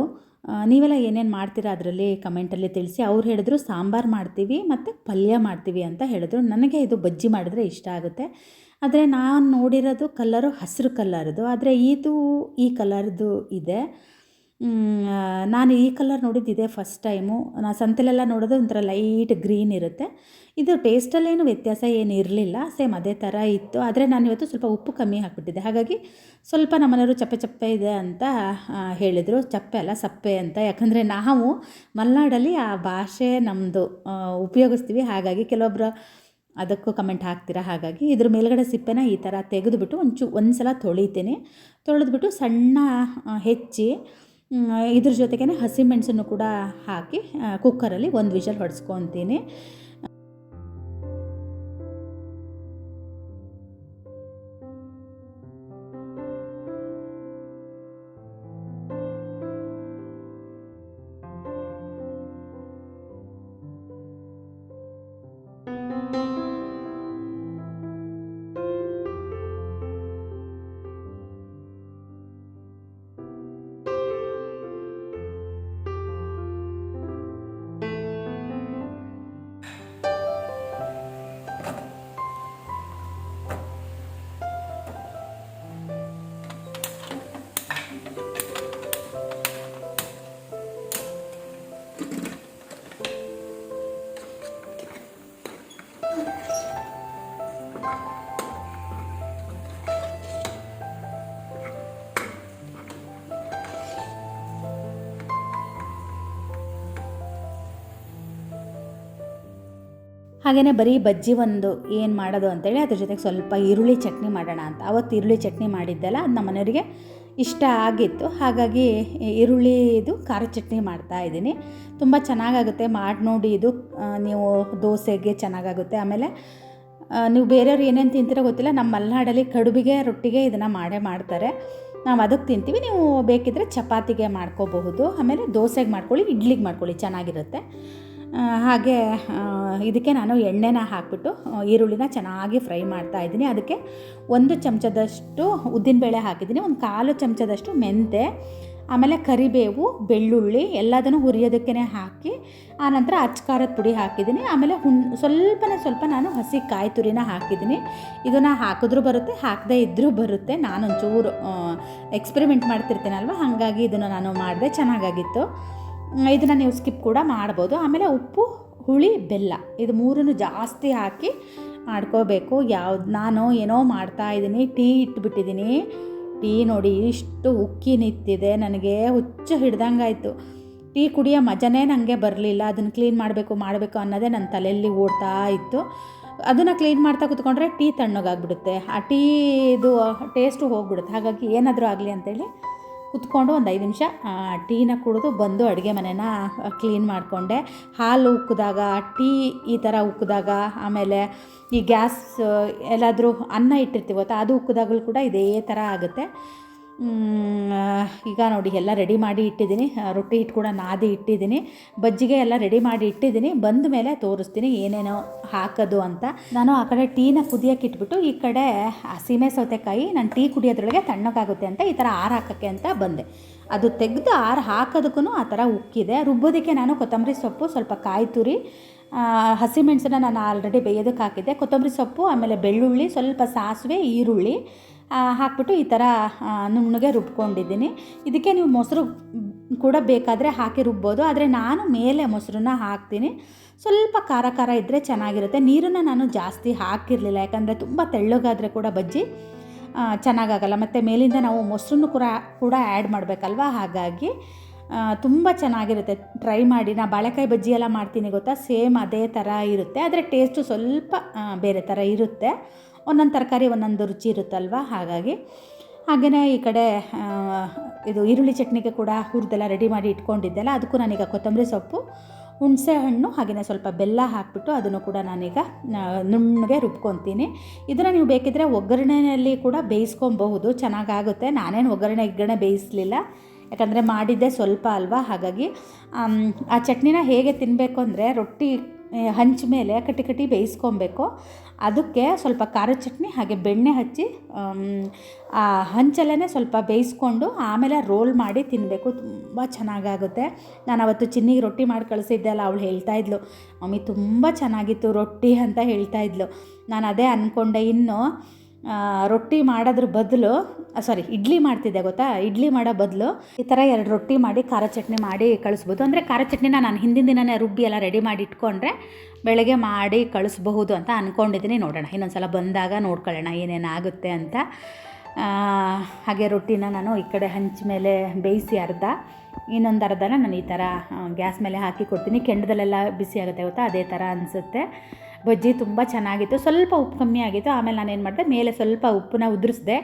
ನೀವೆಲ್ಲ ಏನೇನು ಮಾಡ್ತೀರಾ ಅದರಲ್ಲಿ ಕಮೆಂಟಲ್ಲಿ ತಿಳಿಸಿ. ಅವ್ರು ಹೇಳಿದ್ರು ಸಾಂಬಾರು ಮಾಡ್ತೀವಿ ಮತ್ತು ಪಲ್ಯ ಮಾಡ್ತೀವಿ ಅಂತ ಹೇಳಿದ್ರು. ನನಗೆ ಇದು ಬಜ್ಜಿ ಮಾಡಿದ್ರೆ ಇಷ್ಟ ಆಗುತ್ತೆ. ಆದರೆ ನಾನು ನೋಡಿರೋದು ಕಲ್ಲರು ಹಸಿರು ಕಲ್ಲರ್ದು ಆದರೆ ಇದು ಈ ಕಲರ್ದು ಇದೆ. ನಾನು ಈ ಕಲರ್ ನೋಡಿದ್ದು ಇದೇ ಫಸ್ಟ್ ಟೈಮು ನಾನು ಸಂತೆಲೆಲ್ಲ ನೋಡೋದು ಒಂಥರ ಲೈಟ್ ಗ್ರೀನ್ ಇರುತ್ತೆ. ಇದು ಟೇಸ್ಟಲ್ಲೇನು ವ್ಯತ್ಯಾಸ ಏನು ಇರಲಿಲ್ಲ. ಸೇಮ್ ಅದೇ ಥರ ಇತ್ತು. ಆದರೆ ನಾನು ಇವತ್ತು ಸ್ವಲ್ಪ ಉಪ್ಪು ಕಮ್ಮಿ ಹಾಕ್ಬಿಟ್ಟಿದ್ದೆ. ಹಾಗಾಗಿ ಸ್ವಲ್ಪ ನಮ್ಮನೆಯವರು ಚಪ್ಪೆ ಚಪ್ಪೆ ಇದೆ ಅಂತ ಹೇಳಿದರು. ಚಪ್ಪೆ ಅಲ್ಲ, ಸಪ್ಪೆ ಅಂತ. ಯಾಕಂದರೆ ನಾವು ಮಲೆನಾಡಲ್ಲಿ ಆ ಭಾಷೆ ನಮ್ಮದು ಉಪಯೋಗಿಸ್ತೀವಿ. ಹಾಗಾಗಿ ಕೆಲವೊಬ್ಬರು ಅದಕ್ಕೂ ಕಮೆಂಟ್ ಹಾಕ್ತೀರಾ? ಹಾಗಾಗಿ ಇದ್ರ ಮೇಲ್ಗಡೆ ಸಿಪ್ಪೆನ ಈ ಥರ ತೆಗೆದುಬಿಟ್ಟು ಒಂಚೂ ಒಂದು ಸಲ ತೊಳಿತೀನಿ. ತೊಳೆದ್ಬಿಟ್ಟು ಸಣ್ಣ ಹೆಚ್ಚಿ ಇದ್ರ ಜೊತೆಗೆ ಹಸಿಮೆಣಸನ್ನು ಕೂಡ ಹಾಕಿ ಕುಕ್ಕರಲ್ಲಿ ಒಂದು ವಿಷಲ್ ಹೊಡೆಸ್ಕೊತೀನಿ. ಹಾಗೆಯೇ ಬರೀ ಬಜ್ಜಿ ಒಂದು ಏನು ಮಾಡೋದು ಅಂತೇಳಿ ಅದ್ರ ಜೊತೆಗೆ ಸ್ವಲ್ಪ ಈರುಳ್ಳಿ ಚಟ್ನಿ ಮಾಡೋಣ ಅಂತ. ಅವತ್ತು ಈರುಳ್ಳಿ ಚಟ್ನಿ ಮಾಡಿದ್ದೆಲ್ಲ, ಅದು ನಮ್ಮ ಮನೆಯವರಿಗೆ ಇಷ್ಟ ಆಗಿತ್ತು. ಹಾಗಾಗಿ ಈರುಳ್ಳಿ ಇದು ಖಾರ ಚಟ್ನಿ ಮಾಡ್ತಾ ಇದ್ದೀನಿ. ತುಂಬ ಚೆನ್ನಾಗಾಗುತ್ತೆ, ಮಾಡಿ ನೋಡಿ ಇದು. ನೀವು ದೋಸೆಗೆ ಚೆನ್ನಾಗಾಗುತ್ತೆ. ಆಮೇಲೆ ನೀವು ಬೇರೆಯವ್ರು ಏನೇನು ತಿಂತೀರೋ ಗೊತ್ತಿಲ್ಲ, ನಮ್ಮ ಮಲೆನಾಡಲ್ಲಿ ಕಡುಬಿಗೆ, ರೊಟ್ಟಿಗೆ ಇದನ್ನು ಮಾಡೇ ಮಾಡ್ತಾರೆ. ನಾವು ಅದಕ್ಕೆ ತಿಂತೀವಿ. ನೀವು ಬೇಕಿದ್ದರೆ ಚಪಾತಿಗೆ ಮಾಡ್ಕೋಬಹುದು. ಆಮೇಲೆ ದೋಸೆಗೆ ಮಾಡ್ಕೊಳ್ಳಿ, ಇಡ್ಲಿಗೆ ಮಾಡ್ಕೊಳ್ಳಿ, ಚೆನ್ನಾಗಿರುತ್ತೆ. ಹಾಗೆ ಇದಕ್ಕೆ ನಾನು ಎಣ್ಣೆನ ಹಾಕಿಬಿಟ್ಟು ಈರುಳ್ಳಿನ ಚೆನ್ನಾಗಿ ಫ್ರೈ ಮಾಡ್ತಾ ಇದ್ದೀನಿ. ಅದಕ್ಕೆ ಒಂದು ಚಮಚದಷ್ಟು ಉದ್ದಿನಬೇಳೆ ಹಾಕಿದ್ದೀನಿ, ಒಂದು ಕಾಲು ಚಮಚದಷ್ಟು ಮೆಂತೆ, ಆಮೇಲೆ ಕರಿಬೇವು, ಬೆಳ್ಳುಳ್ಳಿ, ಎಲ್ಲದನ್ನು ಹುರಿಯೋದಕ್ಕೆ ಹಾಕಿ ಆನಂತರ ಅಚ್ಕಾರದ ಪುಡಿ ಹಾಕಿದ್ದೀನಿ. ಆಮೇಲೆ ಹುಣ್, ಸ್ವಲ್ಪನೇ ಸ್ವಲ್ಪ ನಾನು ಹಸಿ ಕಾಯಿ ತುರಿನ ಹಾಕಿದ್ದೀನಿ. ಇದನ್ನು ಹಾಕಿದ್ರೂ ಬರುತ್ತೆ, ಹಾಕದೇ ಇದ್ದರೂ ಬರುತ್ತೆ. ನಾನೊಂಚೂರು ಎಕ್ಸ್ಪೆರಿಮೆಂಟ್ ಮಾಡ್ತಿರ್ತೀನಲ್ವ? ಹಾಗಾಗಿ ಇದನ್ನು ನಾನು ಮಾಡಿದೆ, ಚೆನ್ನಾಗಾಗಿತ್ತು. ಇದನ್ನು ನೀವು ಸ್ಕಿಪ್ ಕೂಡ ಮಾಡ್ಬೋದು. ಆಮೇಲೆ ಉಪ್ಪು, ಹುಳಿ, ಬೆಲ್ಲ ಇದು ಮೂರನ್ನು ಜಾಸ್ತಿ ಹಾಕಿ ಮಾಡ್ಕೋಬೇಕು. ಯಾವ್ದು ನಾನು ಏನೋ ಮಾಡ್ತಾ ಇದ್ದೀನಿ, ಟೀ ಇಟ್ಬಿಟ್ಟಿದ್ದೀನಿ. ಟೀ ನೋಡಿ ಇಷ್ಟು ಉಕ್ಕಿ ನಿಂತಿದೆ, ನನಗೆ ಹುಚ್ಚು ಹಿಡ್ದಂಗಾಯಿತು. ಟೀ ಕುಡಿಯೋ ಮಜನೇ ನನಗೆ ಬರಲಿಲ್ಲ. ಅದನ್ನು ಕ್ಲೀನ್ ಮಾಡಬೇಕು ಮಾಡಬೇಕು ಅನ್ನೋದೇ ನನ್ನ ತಲೆಯಲ್ಲಿ ಓಡ್ತಾ ಇತ್ತು. ಅದನ್ನು ಕ್ಲೀನ್ ಮಾಡ್ತಾ ಕೂತ್ಕೊಂಡ್ರೆ ಟೀ ತಣ್ಣಗಾಗ್ಬಿಡುತ್ತೆ. ಆ ಟೀದು ಟೇಸ್ಟು ಹೋಗ್ಬಿಡುತ್ತೆ. ಹಾಗಾಗಿ ಏನಾದರೂ ಆಗಲಿ ಅಂತೇಳಿ ಕುತ್ಕೊಂಡು ಒಂದು ಐದು ನಿಮಿಷ ಟೀನ ಕುಡಿದು ಬಂದು ಅಡುಗೆ ಮನೆನ ಕ್ಲೀನ್ ಮಾಡಿಕೊಂಡೆ. ಹಾಲು ಉಕ್ಕಿದಾಗ, ಟೀ ಈ ಥರ ಉಕ್ಕಿದಾಗ, ಆಮೇಲೆ ಈ ಗ್ಯಾಸ್ ಎಲ್ಲಾದರೂ ಅನ್ನ ಇಟ್ಟಿರ್ತೀವಿ ಗೊತ್ತಾ ಅದು ಉಕ್ಕಿದಾಗಲೂ ಕೂಡ ಇದೇ ಥರ ಆಗುತ್ತೆ. ಈಗ ನೋಡಿ ಎಲ್ಲ ರೆಡಿ ಮಾಡಿ ಇಟ್ಟಿದ್ದೀನಿ. ರೊಟ್ಟಿ ಹಿಟ್ಟು ಕೂಡ ನಾದಿ ಇಟ್ಟಿದ್ದೀನಿ. ಬಜ್ಜಿಗೆ ಎಲ್ಲ ರೆಡಿ ಮಾಡಿ ಇಟ್ಟಿದ್ದೀನಿ. ಬಂದ ಮೇಲೆ ತೋರಿಸ್ತೀನಿ ಏನೇನೋ ಹಾಕೋದು ಅಂತ. ನಾನು ಆ ಕಡೆ ಟೀನ ಕುದಿಯೋಕೆ ಇಟ್ಬಿಟ್ಟು ಈ ಕಡೆ ಸೀಮೆ ಸೌತೆಕಾಯಿ ನಾನು ಟೀ ಕುಡಿಯೋದ್ರೊಳಗೆ ತಣ್ಣಗಾಗುತ್ತೆ ಅಂತ ಈ ಥರ ಆರು ಹಾಕೋಕ್ಕೆ ಅಂತ ಬಂದೆ. ಅದು ತೆಗೆದು ಆರು ಹಾಕೋದಕ್ಕೂ ಆ ಥರ ಉಕ್ಕಿದೆ. ರುಬ್ಬೋದಕ್ಕೆ ನಾನು ಕೊತ್ತಂಬರಿ ಸೊಪ್ಪು, ಸ್ವಲ್ಪ ಕಾಯಿ ತುರಿ ಹಸಿಮೆಣಸನ್ನ ನಾನು ಆಲ್ರೆಡಿ ಬೇಯೋದಕ್ಕೆ ಹಾಕಿದ್ದೆ. ಕೊತ್ತಂಬರಿ ಸೊಪ್ಪು, ಆಮೇಲೆ ಬೆಳ್ಳುಳ್ಳಿ, ಸ್ವಲ್ಪ ಸಾಸಿವೆ, ಈರುಳ್ಳಿ ಹಾಕ್ಬಿಟ್ಟು ಈ ಥರ ನುಣ್ಣಗೆ ರುಬ್ಕೊಂಡಿದ್ದೀನಿ. ಇದಕ್ಕೆ ನೀವು ಮೊಸರು ಕೂಡ ಬೇಕಾದರೆ ಹಾಕಿ ರುಬ್ಬೋದು. ಆದರೆ ನಾನು ಮೇಲೆ ಮೊಸರನ್ನ ಹಾಕ್ತೀನಿ. ಸ್ವಲ್ಪ ಖಾರ ಖಾರ ಇದ್ದರೆ ಚೆನ್ನಾಗಿರುತ್ತೆ. ನೀರನ್ನು ನಾನು ಜಾಸ್ತಿ ಹಾಕಿರಲಿಲ್ಲ. ಯಾಕಂದರೆ ತುಂಬ ತೆಳ್ಳಗಾದರೆ ಕೂಡ ಬಜ್ಜಿ ಚೆನ್ನಾಗಾಗಲ್ಲ. ಮತ್ತು ಮೇಲಿಂದ ನಾವು ಮೊಸರನ್ನು ಕೂಡ ಕೂಡ ಆ್ಯಡ್ ಮಾಡಬೇಕಲ್ವ? ಹಾಗಾಗಿ ತುಂಬ ಚೆನ್ನಾಗಿರುತ್ತೆ. ಟ್ರೈ ಮಾಡಿ. ನಾ ಬಾಳೆಕಾಯಿ ಬಜ್ಜಿ ಎಲ್ಲ ಮಾಡ್ತೀನಿ ಗೊತ್ತಾ? ಸೇಮ್ ಅದೇ ಥರ ಇರುತ್ತೆ. ಆದರೆ ಟೇಸ್ಟು ಸ್ವಲ್ಪ ಬೇರೆ ಥರ ಇರುತ್ತೆ. ಒಂದೊಂದು ತರಕಾರಿ, ಒಂದೊಂದು ರುಚಿ ಇರುತ್ತಲ್ವ? ಹಾಗಾಗಿ ಹಾಗೆಯೇ ಈ ಕಡೆ ಇದು ಈರುಳ್ಳಿ ಚಟ್ನಿಗೆ ಕೂಡ ಹುರಿದೆಲ್ಲ ರೆಡಿ ಮಾಡಿ ಇಟ್ಕೊಂಡಿದ್ದೆಲ್ಲ, ಅದಕ್ಕೂ ನಾನೀಗ ಕೊತ್ತಂಬರಿ ಸೊಪ್ಪು, ಹುಣಸೆ ಹಣ್ಣು ಹಾಗೆಯೇ ಸ್ವಲ್ಪ ಬೆಲ್ಲ ಹಾಕಿಬಿಟ್ಟು ಅದನ್ನು ಕೂಡ ನಾನೀಗ ನುಣ್ಣಗೆ ರುಬ್ಕೊತೀನಿ. ಇದನ್ನು ನೀವು ಬೇಕಿದ್ದರೆ ಒಗ್ಗರಣೆಯಲ್ಲಿ ಕೂಡ ಬೇಯಿಸ್ಕೊಬಹುದು, ಚೆನ್ನಾಗಾಗುತ್ತೆ. ನಾನೇನು ಒಗ್ಗರಣೆ, ಇಗ್ಗರಣೆ ಬೇಯಿಸಲಿಲ್ಲ. ಯಾಕಂದರೆ ಮಾಡಿದ್ದೆ ಸ್ವಲ್ಪ ಅಲ್ವಾ? ಹಾಗಾಗಿ ಆ ಚಟ್ನಿನ ಹೇಗೆ ತಿನ್ನಬೇಕು ಅಂದರೆ ರೊಟ್ಟಿ, ಹಂಚ ಮೇಲೆ ಕಟ್ಟಿ ಕಟ್ಟಿ ಬೇಯಿಸ್ಕೊಬೇಕು. ಅದಕ್ಕೆ ಸ್ವಲ್ಪ ಖಾರದ ಚಟ್ನಿ ಹಾಗೆ ಬೆಣ್ಣೆ ಹಚ್ಚಿ ಆ ಹಂಚಲ್ಲೇ ಸ್ವಲ್ಪ ಬೇಯಿಸ್ಕೊಂಡು ಆಮೇಲೆ ರೋಲ್ ಮಾಡಿ ತಿನ್ನಬೇಕು ತುಂಬ ಚೆನ್ನಾಗಾಗುತ್ತೆ. ನಾನು ಅವತ್ತು ಚಿನ್ನಿಗೆ ರೊಟ್ಟಿ ಮಾಡಿ ಕಳಿಸಿದ್ದೆ ಅಲ್ಲ ಅವಳು ಹೇಳ್ತಾ ಇದ್ಲು, ಮಮ್ಮಿ, ತುಂಬ ಚೆನ್ನಾಗಿತ್ತು ರೊಟ್ಟಿ ಅಂತ ಹೇಳ್ತಾ ಇದ್ಲು. ನಾನು ಅದೇ ಅಂದ್ಕೊಂಡೆ ಇನ್ನು ರೊಟ್ಟಿ ಮಾಡೋದ್ರ ಬದಲು ಸಾರಿ ಇಡ್ಲಿ ಮಾಡ್ತಿದ್ದೆ ಗೊತ್ತಾ? ಇಡ್ಲಿ ಮಾಡೋ ಬದಲು ಈ ಥರ ಎರಡು ರೊಟ್ಟಿ ಮಾಡಿ, ಖಾರ ಚಟ್ನಿ ಮಾಡಿ ಕಳಿಸ್ಬೋದು. ಅಂದರೆ ಖಾರ ಚಟ್ನಿನ ನಾನು ಹಿಂದಿನ ದಿನನೇ ರುಬ್ಬಿ ಎಲ್ಲ ರೆಡಿ ಮಾಡಿ ಇಟ್ಕೊಂಡ್ರೆ ಬೆಳಗ್ಗೆ ಮಾಡಿ ಕಳಿಸ್ಬಹುದು ಅಂತ ಅಂದ್ಕೊಂಡಿದ್ದೀನಿ ನೋಡೋಣ ಇನ್ನೊಂದು ಸಲ ಬಂದಾಗ ನೋಡ್ಕೊಳ್ಳೋಣ ಏನೇನಾಗುತ್ತೆ ಅಂತ. ಹಾಗೆ ರೊಟ್ಟಿನ ನಾನು ಈ ಕಡೆ ಹಂಚ ಮೇಲೆ ಬೇಯಿಸಿ ಅರ್ಧ, ಇನ್ನೊಂದು ಅರ್ಧನ ನಾನು ಈ ಥರ ಗ್ಯಾಸ್ ಮೇಲೆ ಹಾಕಿ ಕೊಡ್ತೀನಿ. ಕೆಂಡದಲ್ಲೆಲ್ಲ ಬಿಸಿ ಆಗುತ್ತೆ ಗೊತ್ತಾ? ಅದೇ ಥರ ಅನಿಸುತ್ತೆ. ಬಜ್ಜಿ ತುಂಬ ಚೆನ್ನಾಗಿತ್ತು. ಸ್ವಲ್ಪ ಉಪ್ಪು ಕಮ್ಮಿ ಆಗಿತ್ತು. ಆಮೇಲೆ ನಾನು ಏನು ಮಾಡಿದೆ, ಮೇಲೆ ಸ್ವಲ್ಪ ಉಪ್ಪನ್ನ ಉದುರಿಸ್ದೆ.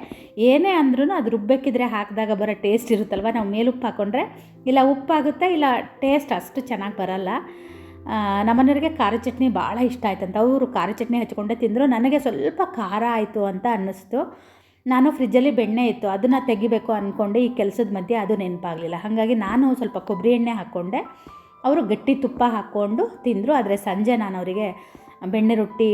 ಏನೇ ಅಂದ್ರೂ ಅದು ರುಬ್ಬಕ್ಕಿದ್ರೆ ಹಾಕಿದಾಗ ಬರೋ ಟೇಸ್ಟ್ ಇರುತ್ತಲ್ವ? ನಾವು ಮೇಲೆ ಉಪ್ಪು ಹಾಕ್ಕೊಂಡ್ರೆ ಇಲ್ಲ ಉಪ್ಪಾಗುತ್ತೆ ಇಲ್ಲ ಟೇಸ್ಟ್ ಅಷ್ಟು ಚೆನ್ನಾಗಿ ಬರಲ್ಲ. ನಮ್ಮನೆಯವರಿಗೆ ಖಾರ ಚಟ್ನಿ ಭಾಳ ಇಷ್ಟ ಆಯ್ತಂತ. ಅವರು ಖಾರ ಚಟ್ನಿ ಹಚ್ಕೊಂಡೇ ತಿಂದರು. ನನಗೆ ಸ್ವಲ್ಪ ಖಾರ ಆಯಿತು ಅಂತ ಅನ್ನಿಸ್ತು. ನಾನು ಫ್ರಿಜ್ಜಲ್ಲಿ ಬೆಣ್ಣೆ ಇತ್ತು. ಅದನ್ನು ತೆಗಿಬೇಕು ಅಂದ್ಕೊಂಡು ಈ ಕೆಲಸದ ಮಧ್ಯೆ ಅದು ನೆನಪಾಗಲಿಲ್ಲ. ಹಾಗಾಗಿ ನಾನು ಸ್ವಲ್ಪ ಕೊಬ್ಬರಿ ಎಣ್ಣೆ ಹಾಕ್ಕೊಂಡೆ ಅವರು ಗಟ್ಟಿ ತುಪ್ಪ ಹಾಕ್ಕೊಂಡು ತಿಂದರು. ಆದರೆ ಸಂಜೆ ನಾನು ಅವರಿಗೆ ಬೆಣ್ಣೆ ರೊಟ್ಟಿ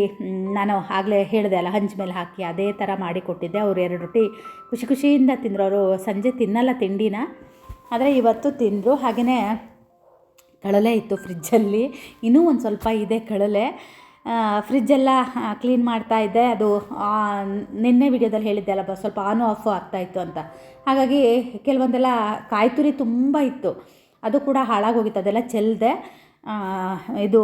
ನಾನು ಆಗಲೇ ಹೇಳಿದೆ ಅಲ್ಲ, ಹಂಚ ಮೇಲೆ ಹಾಕಿ ಅದೇ ಥರ ಮಾಡಿ ಕೊಟ್ಟಿದ್ದೆ. ಅವರು ಎರಡು ರೊಟ್ಟಿ ಖುಷಿ ಖುಷಿಯಿಂದ ತಿಂದರು ಅವರು ಸಂಜೆ ತಿನ್ನಲ್ಲ ತಿಂಡಿನ. ಆದರೆ ಇವತ್ತು ತಿಂದರು. ಹಾಗೆಯೇ ಕಳಲೆ ಇತ್ತು ಫ್ರಿಜ್ಜಲ್ಲಿ. ಇನ್ನೂ ಒಂದು ಸ್ವಲ್ಪ ಇದೆ ಕಳಲೆ. ಫ್ರಿಜ್ಜೆಲ್ಲ ಕ್ಲೀನ್ ಮಾಡ್ತಾ ಇದ್ದೆ. ಅದು ನಿನ್ನೆ ವಿಡಿಯೋದಲ್ಲಿ ಹೇಳಿದ್ದೆ ಅಲ್ಲ ಸ್ವಲ್ಪ ಆನು ಆಫು ಆಗ್ತಾಯಿತ್ತು ಅಂತ. ಹಾಗಾಗಿ, ಕೆಲವೊಂದೆಲ್ಲ ಕಾಯಿ ತುರಿ ತುಂಬ ಇತ್ತು. ಅದು ಕೂಡ ಹಾಳಾಗೋಗಿತ್ತು. ಅದೆಲ್ಲ ಚೆಲ್ಲಿದೆ ಇದು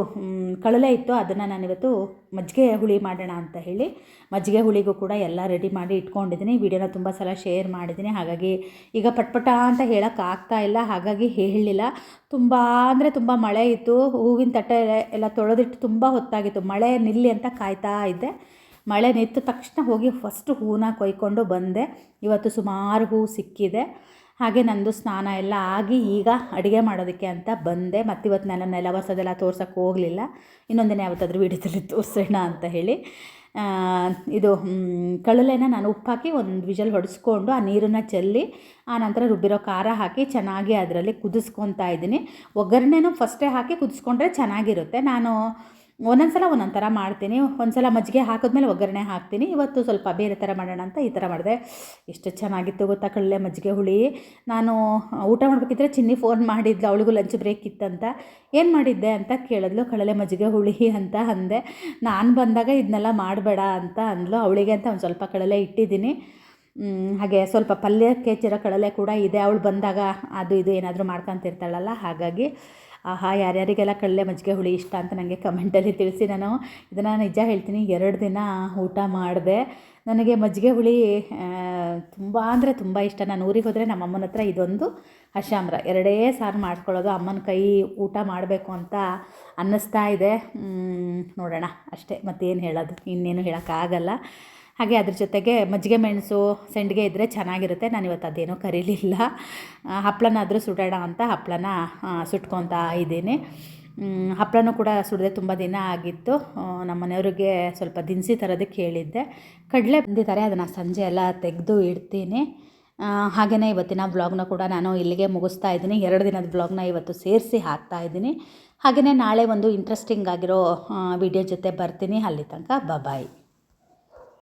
ಕಳಲೆ ಇತ್ತು, ಅದನ್ನು ನಾನಿವತ್ತು ಮಜ್ಜಿಗೆ ಹುಳಿ ಮಾಡೋಣ ಅಂತ ಹೇಳಿ, ಮಜ್ಜಿಗೆ ಹುಳಿಗೂ ಕೂಡ ಎಲ್ಲ ರೆಡಿ ಮಾಡಿ ಇಟ್ಕೊಂಡಿದ್ದೀನಿ. ವಿಡಿಯೋನ ತುಂಬ ಸಲ ಶೇರ್ ಮಾಡಿದ್ದೀನಿ. ಹಾಗಾಗಿ ಈಗ ಪಟ್ಪಟ ಅಂತ ಹೇಳೋಕ್ಕಾಗ್ತಾ ಇಲ್ಲ. ಹಾಗಾಗಿ ಹೇಳಲಿಲ್ಲ ತುಂಬ ಅಂದರೆ ತುಂಬ ಮಳೆ ಇತ್ತು. ಹೂವಿನ ತಟ್ಟೆ ಎಲ್ಲ ತೊಳೆದಿಟ್ಟು ತುಂಬ ಹೊತ್ತಾಗಿತ್ತು. ಮಳೆ ನಿಲ್ಲಿ ಅಂತ ಕಾಯ್ತಾ ಇದ್ದೆ. ಮಳೆ ನಿಂತ ತಕ್ಷಣ ಹೋಗಿ ಫಸ್ಟ್ ಹೂವನ್ನ ಕೊಯ್ಕೊಂಡು ಬಂದೆ. ಇವತ್ತು ಸುಮಾರು ಹೂ ಸಿಕ್ಕಿದೆ. ಹಾಗೆ ನಂದು ಸ್ನಾನ ಎಲ್ಲ ಆಗಿ ಈಗ ಅಡುಗೆ ಮಾಡೋದಕ್ಕೆ ಅಂತ ಬಂದೆ. ಮತ್ತು ಇವತ್ತು ನಾನು ನೆಲ ವರ್ಷದೆಲ್ಲ ತೋರ್ಸೋಕ್ಕೆ ಹೋಗಲಿಲ್ಲ. ಇನ್ನೊಂದಿನ ಯಾವತ್ತಾದರೂ ವಿಡಿಯೋದಲ್ಲಿ ತೋರಿಸೋಣ ಅಂತ ಹೇಳಿ. ಇದು ಕಳಲೆನ ನಾನು ಉಪ್ಪು ಹಾಕಿ ಒಂದು ವಿಜಲ್ ಹೊಡೆಸ್ಕೊಂಡು ಆ ನೀರನ್ನು ಚೆಲ್ಲಿ ಆ ನಂತರ ರುಬ್ಬಿರೋ ಖಾರ ಹಾಕಿ ಚೆನ್ನಾಗಿ ಅದರಲ್ಲಿ ಕುದಿಸ್ಕೊತಾ ಇದ್ದೀನಿ. ಒಗ್ಗರಣೆನೂ ಫಸ್ಟೇ ಹಾಕಿ ಕುದಿಸ್ಕೊಂಡ್ರೆ ಚೆನ್ನಾಗಿರುತ್ತೆ. ನಾನು ಒಂದೊಂದು ಸಲ ಒಂದೊಂದು ಥರ ಮಾಡ್ತೀನಿ. ಒಂದು ಸಲ ಮಜ್ಜಿಗೆ ಹಾಕಿದ್ಮೇಲೆ ಒಗ್ಗರಣೆ ಹಾಕ್ತೀನಿ. ಇವತ್ತು ಸ್ವಲ್ಪ ಬೇರೆ ಥರ ಮಾಡೋಣ ಅಂತ ಈ ಥರ ಮಾಡಿದೆ. ಎಷ್ಟು ಚೆನ್ನಾಗಿತ್ತು ಗೊತ್ತಾ ಕಳ್ಳೆ ಮಜ್ಜಿಗೆ ಹುಳಿ. ನಾನು ಊಟ ಮಾಡಬೇಕಿದ್ರೆ ಚಿನ್ನಿ ಫೋನ್ ಮಾಡಿದ್ಲು. ಅವಳಿಗೂ ಲಂಚ್ ಬ್ರೇಕ್ ಇತ್ತಂತ. ಏನು ಮಾಡಿದ್ದೆ ಅಂತ ಕೇಳಿದ್ಲು. ಕಳಲೆ ಮಜ್ಜಿಗೆ ಹುಳಿ ಅಂತ ಅಂದೆ. ನಾನು ಬಂದಾಗ ಇದನ್ನೆಲ್ಲ ಮಾಡಬೇಡ ಅಂತ ಅಂದ್ಲು. ಅವಳಿಗೆ ಅಂತ ಒಂದು ಸ್ವಲ್ಪ ಕಳಲೆ ಇಟ್ಟಿದ್ದೀನಿ. ಹಾಗೆ ಸ್ವಲ್ಪ ಪಲ್ಯಕ್ಕೆ ಚಿರ ಕಡಲೆ ಕೂಡ ಇದೆ. ಅವಳು ಬಂದಾಗ ಅದು ಇದು ಏನಾದರೂ ಮಾಡ್ಕೊತಿರ್ತಾಳಲ್ಲ ಹಾಗಾಗಿ. ಆಹಾ, ಯಾರ್ಯಾರಿಗೆಲ್ಲ ಕಡಲೆ ಮಜ್ಜಿಗೆ ಹುಳಿ ಇಷ್ಟ ಅಂತ ನನಗೆ ಕಮೆಂಟಲ್ಲಿ ತಿಳಿಸಿ. ನಾನು ಇದನ್ನು ನಿಜ ಹೇಳ್ತೀನಿ, ಎರಡು ದಿನ ಊಟ ಮಾಡಿದೆ. ನನಗೆ ಮಜ್ಜಿಗೆ ಹುಳಿ ತುಂಬ ಅಂದರೆ ತುಂಬ ಇಷ್ಟ. ನಾನು ಊರಿಗೆ ಹೋದರೆ ನಮ್ಮ ಅಮ್ಮನ ಹತ್ರ ಇದೊಂದು ಹಶಾಮ್ರ. ಎರಡೇ ಸಾರು ಮಾಡ್ಕೊಳ್ಳೋದು ಅಮ್ಮನ ಕೈ ಊಟ ಮಾಡಬೇಕು ಅಂತ ಅನ್ನಿಸ್ತಾ ಇದೆ. ನೋಡೋಣ ಅಷ್ಟೇ. ಮತ್ತೇನು ಹೇಳೋದು? ಇನ್ನೇನು ಹೇಳೋಕ್ಕಾಗಲ್ಲ. ಹಾಗೆ ಅದ್ರ ಜೊತೆಗೆ ಮಜ್ಜಿಗೆ ಮೆಣಸು, ಸೆಂಡಿಗೆ ಇದ್ದರೆ ಚೆನ್ನಾಗಿರುತ್ತೆ. ನಾನು ಇವತ್ತು ಅದೇನೂ ಕರೀಲಿಲ್ಲ. ಹಪ್ಪಳನಾದರೂ ಸುಡೋಣ ಅಂತ ಹಪ್ಪಳನ ಸುಟ್ಕೊತಾ ಇದ್ದೀನಿ. ಹಪ್ಪಳನೂ ಕೂಡ ಸುಡದೆ ತುಂಬ ದಿನ ಆಗಿತ್ತು. ನಮ್ಮ ಮನೆಯವ್ರಿಗೆ ಸ್ವಲ್ಪ ದಿನಸಿ ತರೋದಕ್ಕೆ ಹೇಳಿದ್ದೆ. ಕಡಲೆ ಬಂದಿದ್ದಾರೆ, ಅದನ್ನು ಸಂಜೆ ಎಲ್ಲ ತೆಗೆದು ಇಡ್ತೀನಿ. ಹಾಗೆಯೇ ಇವತ್ತಿನ ಬ್ಲಾಗ್ನ ಕೂಡ ನಾನು ಇಲ್ಲಿಗೆ ಮುಗಿಸ್ತಾ ಇದ್ದೀನಿ. ಎರಡು ದಿನದ ಬ್ಲಾಗ್ನ ಇವತ್ತು ಸೇರಿಸಿ ಹಾಕ್ತಾ ಇದ್ದೀನಿ. ಹಾಗೆಯೇ ನಾಳೆ ಒಂದು ಇಂಟ್ರೆಸ್ಟಿಂಗ್ ಆಗಿರೋ ವಿಡಿಯೋ ಜೊತೆ ಬರ್ತೀನಿ. ಅಲ್ಲಿ ತನಕ ಬಾಯ್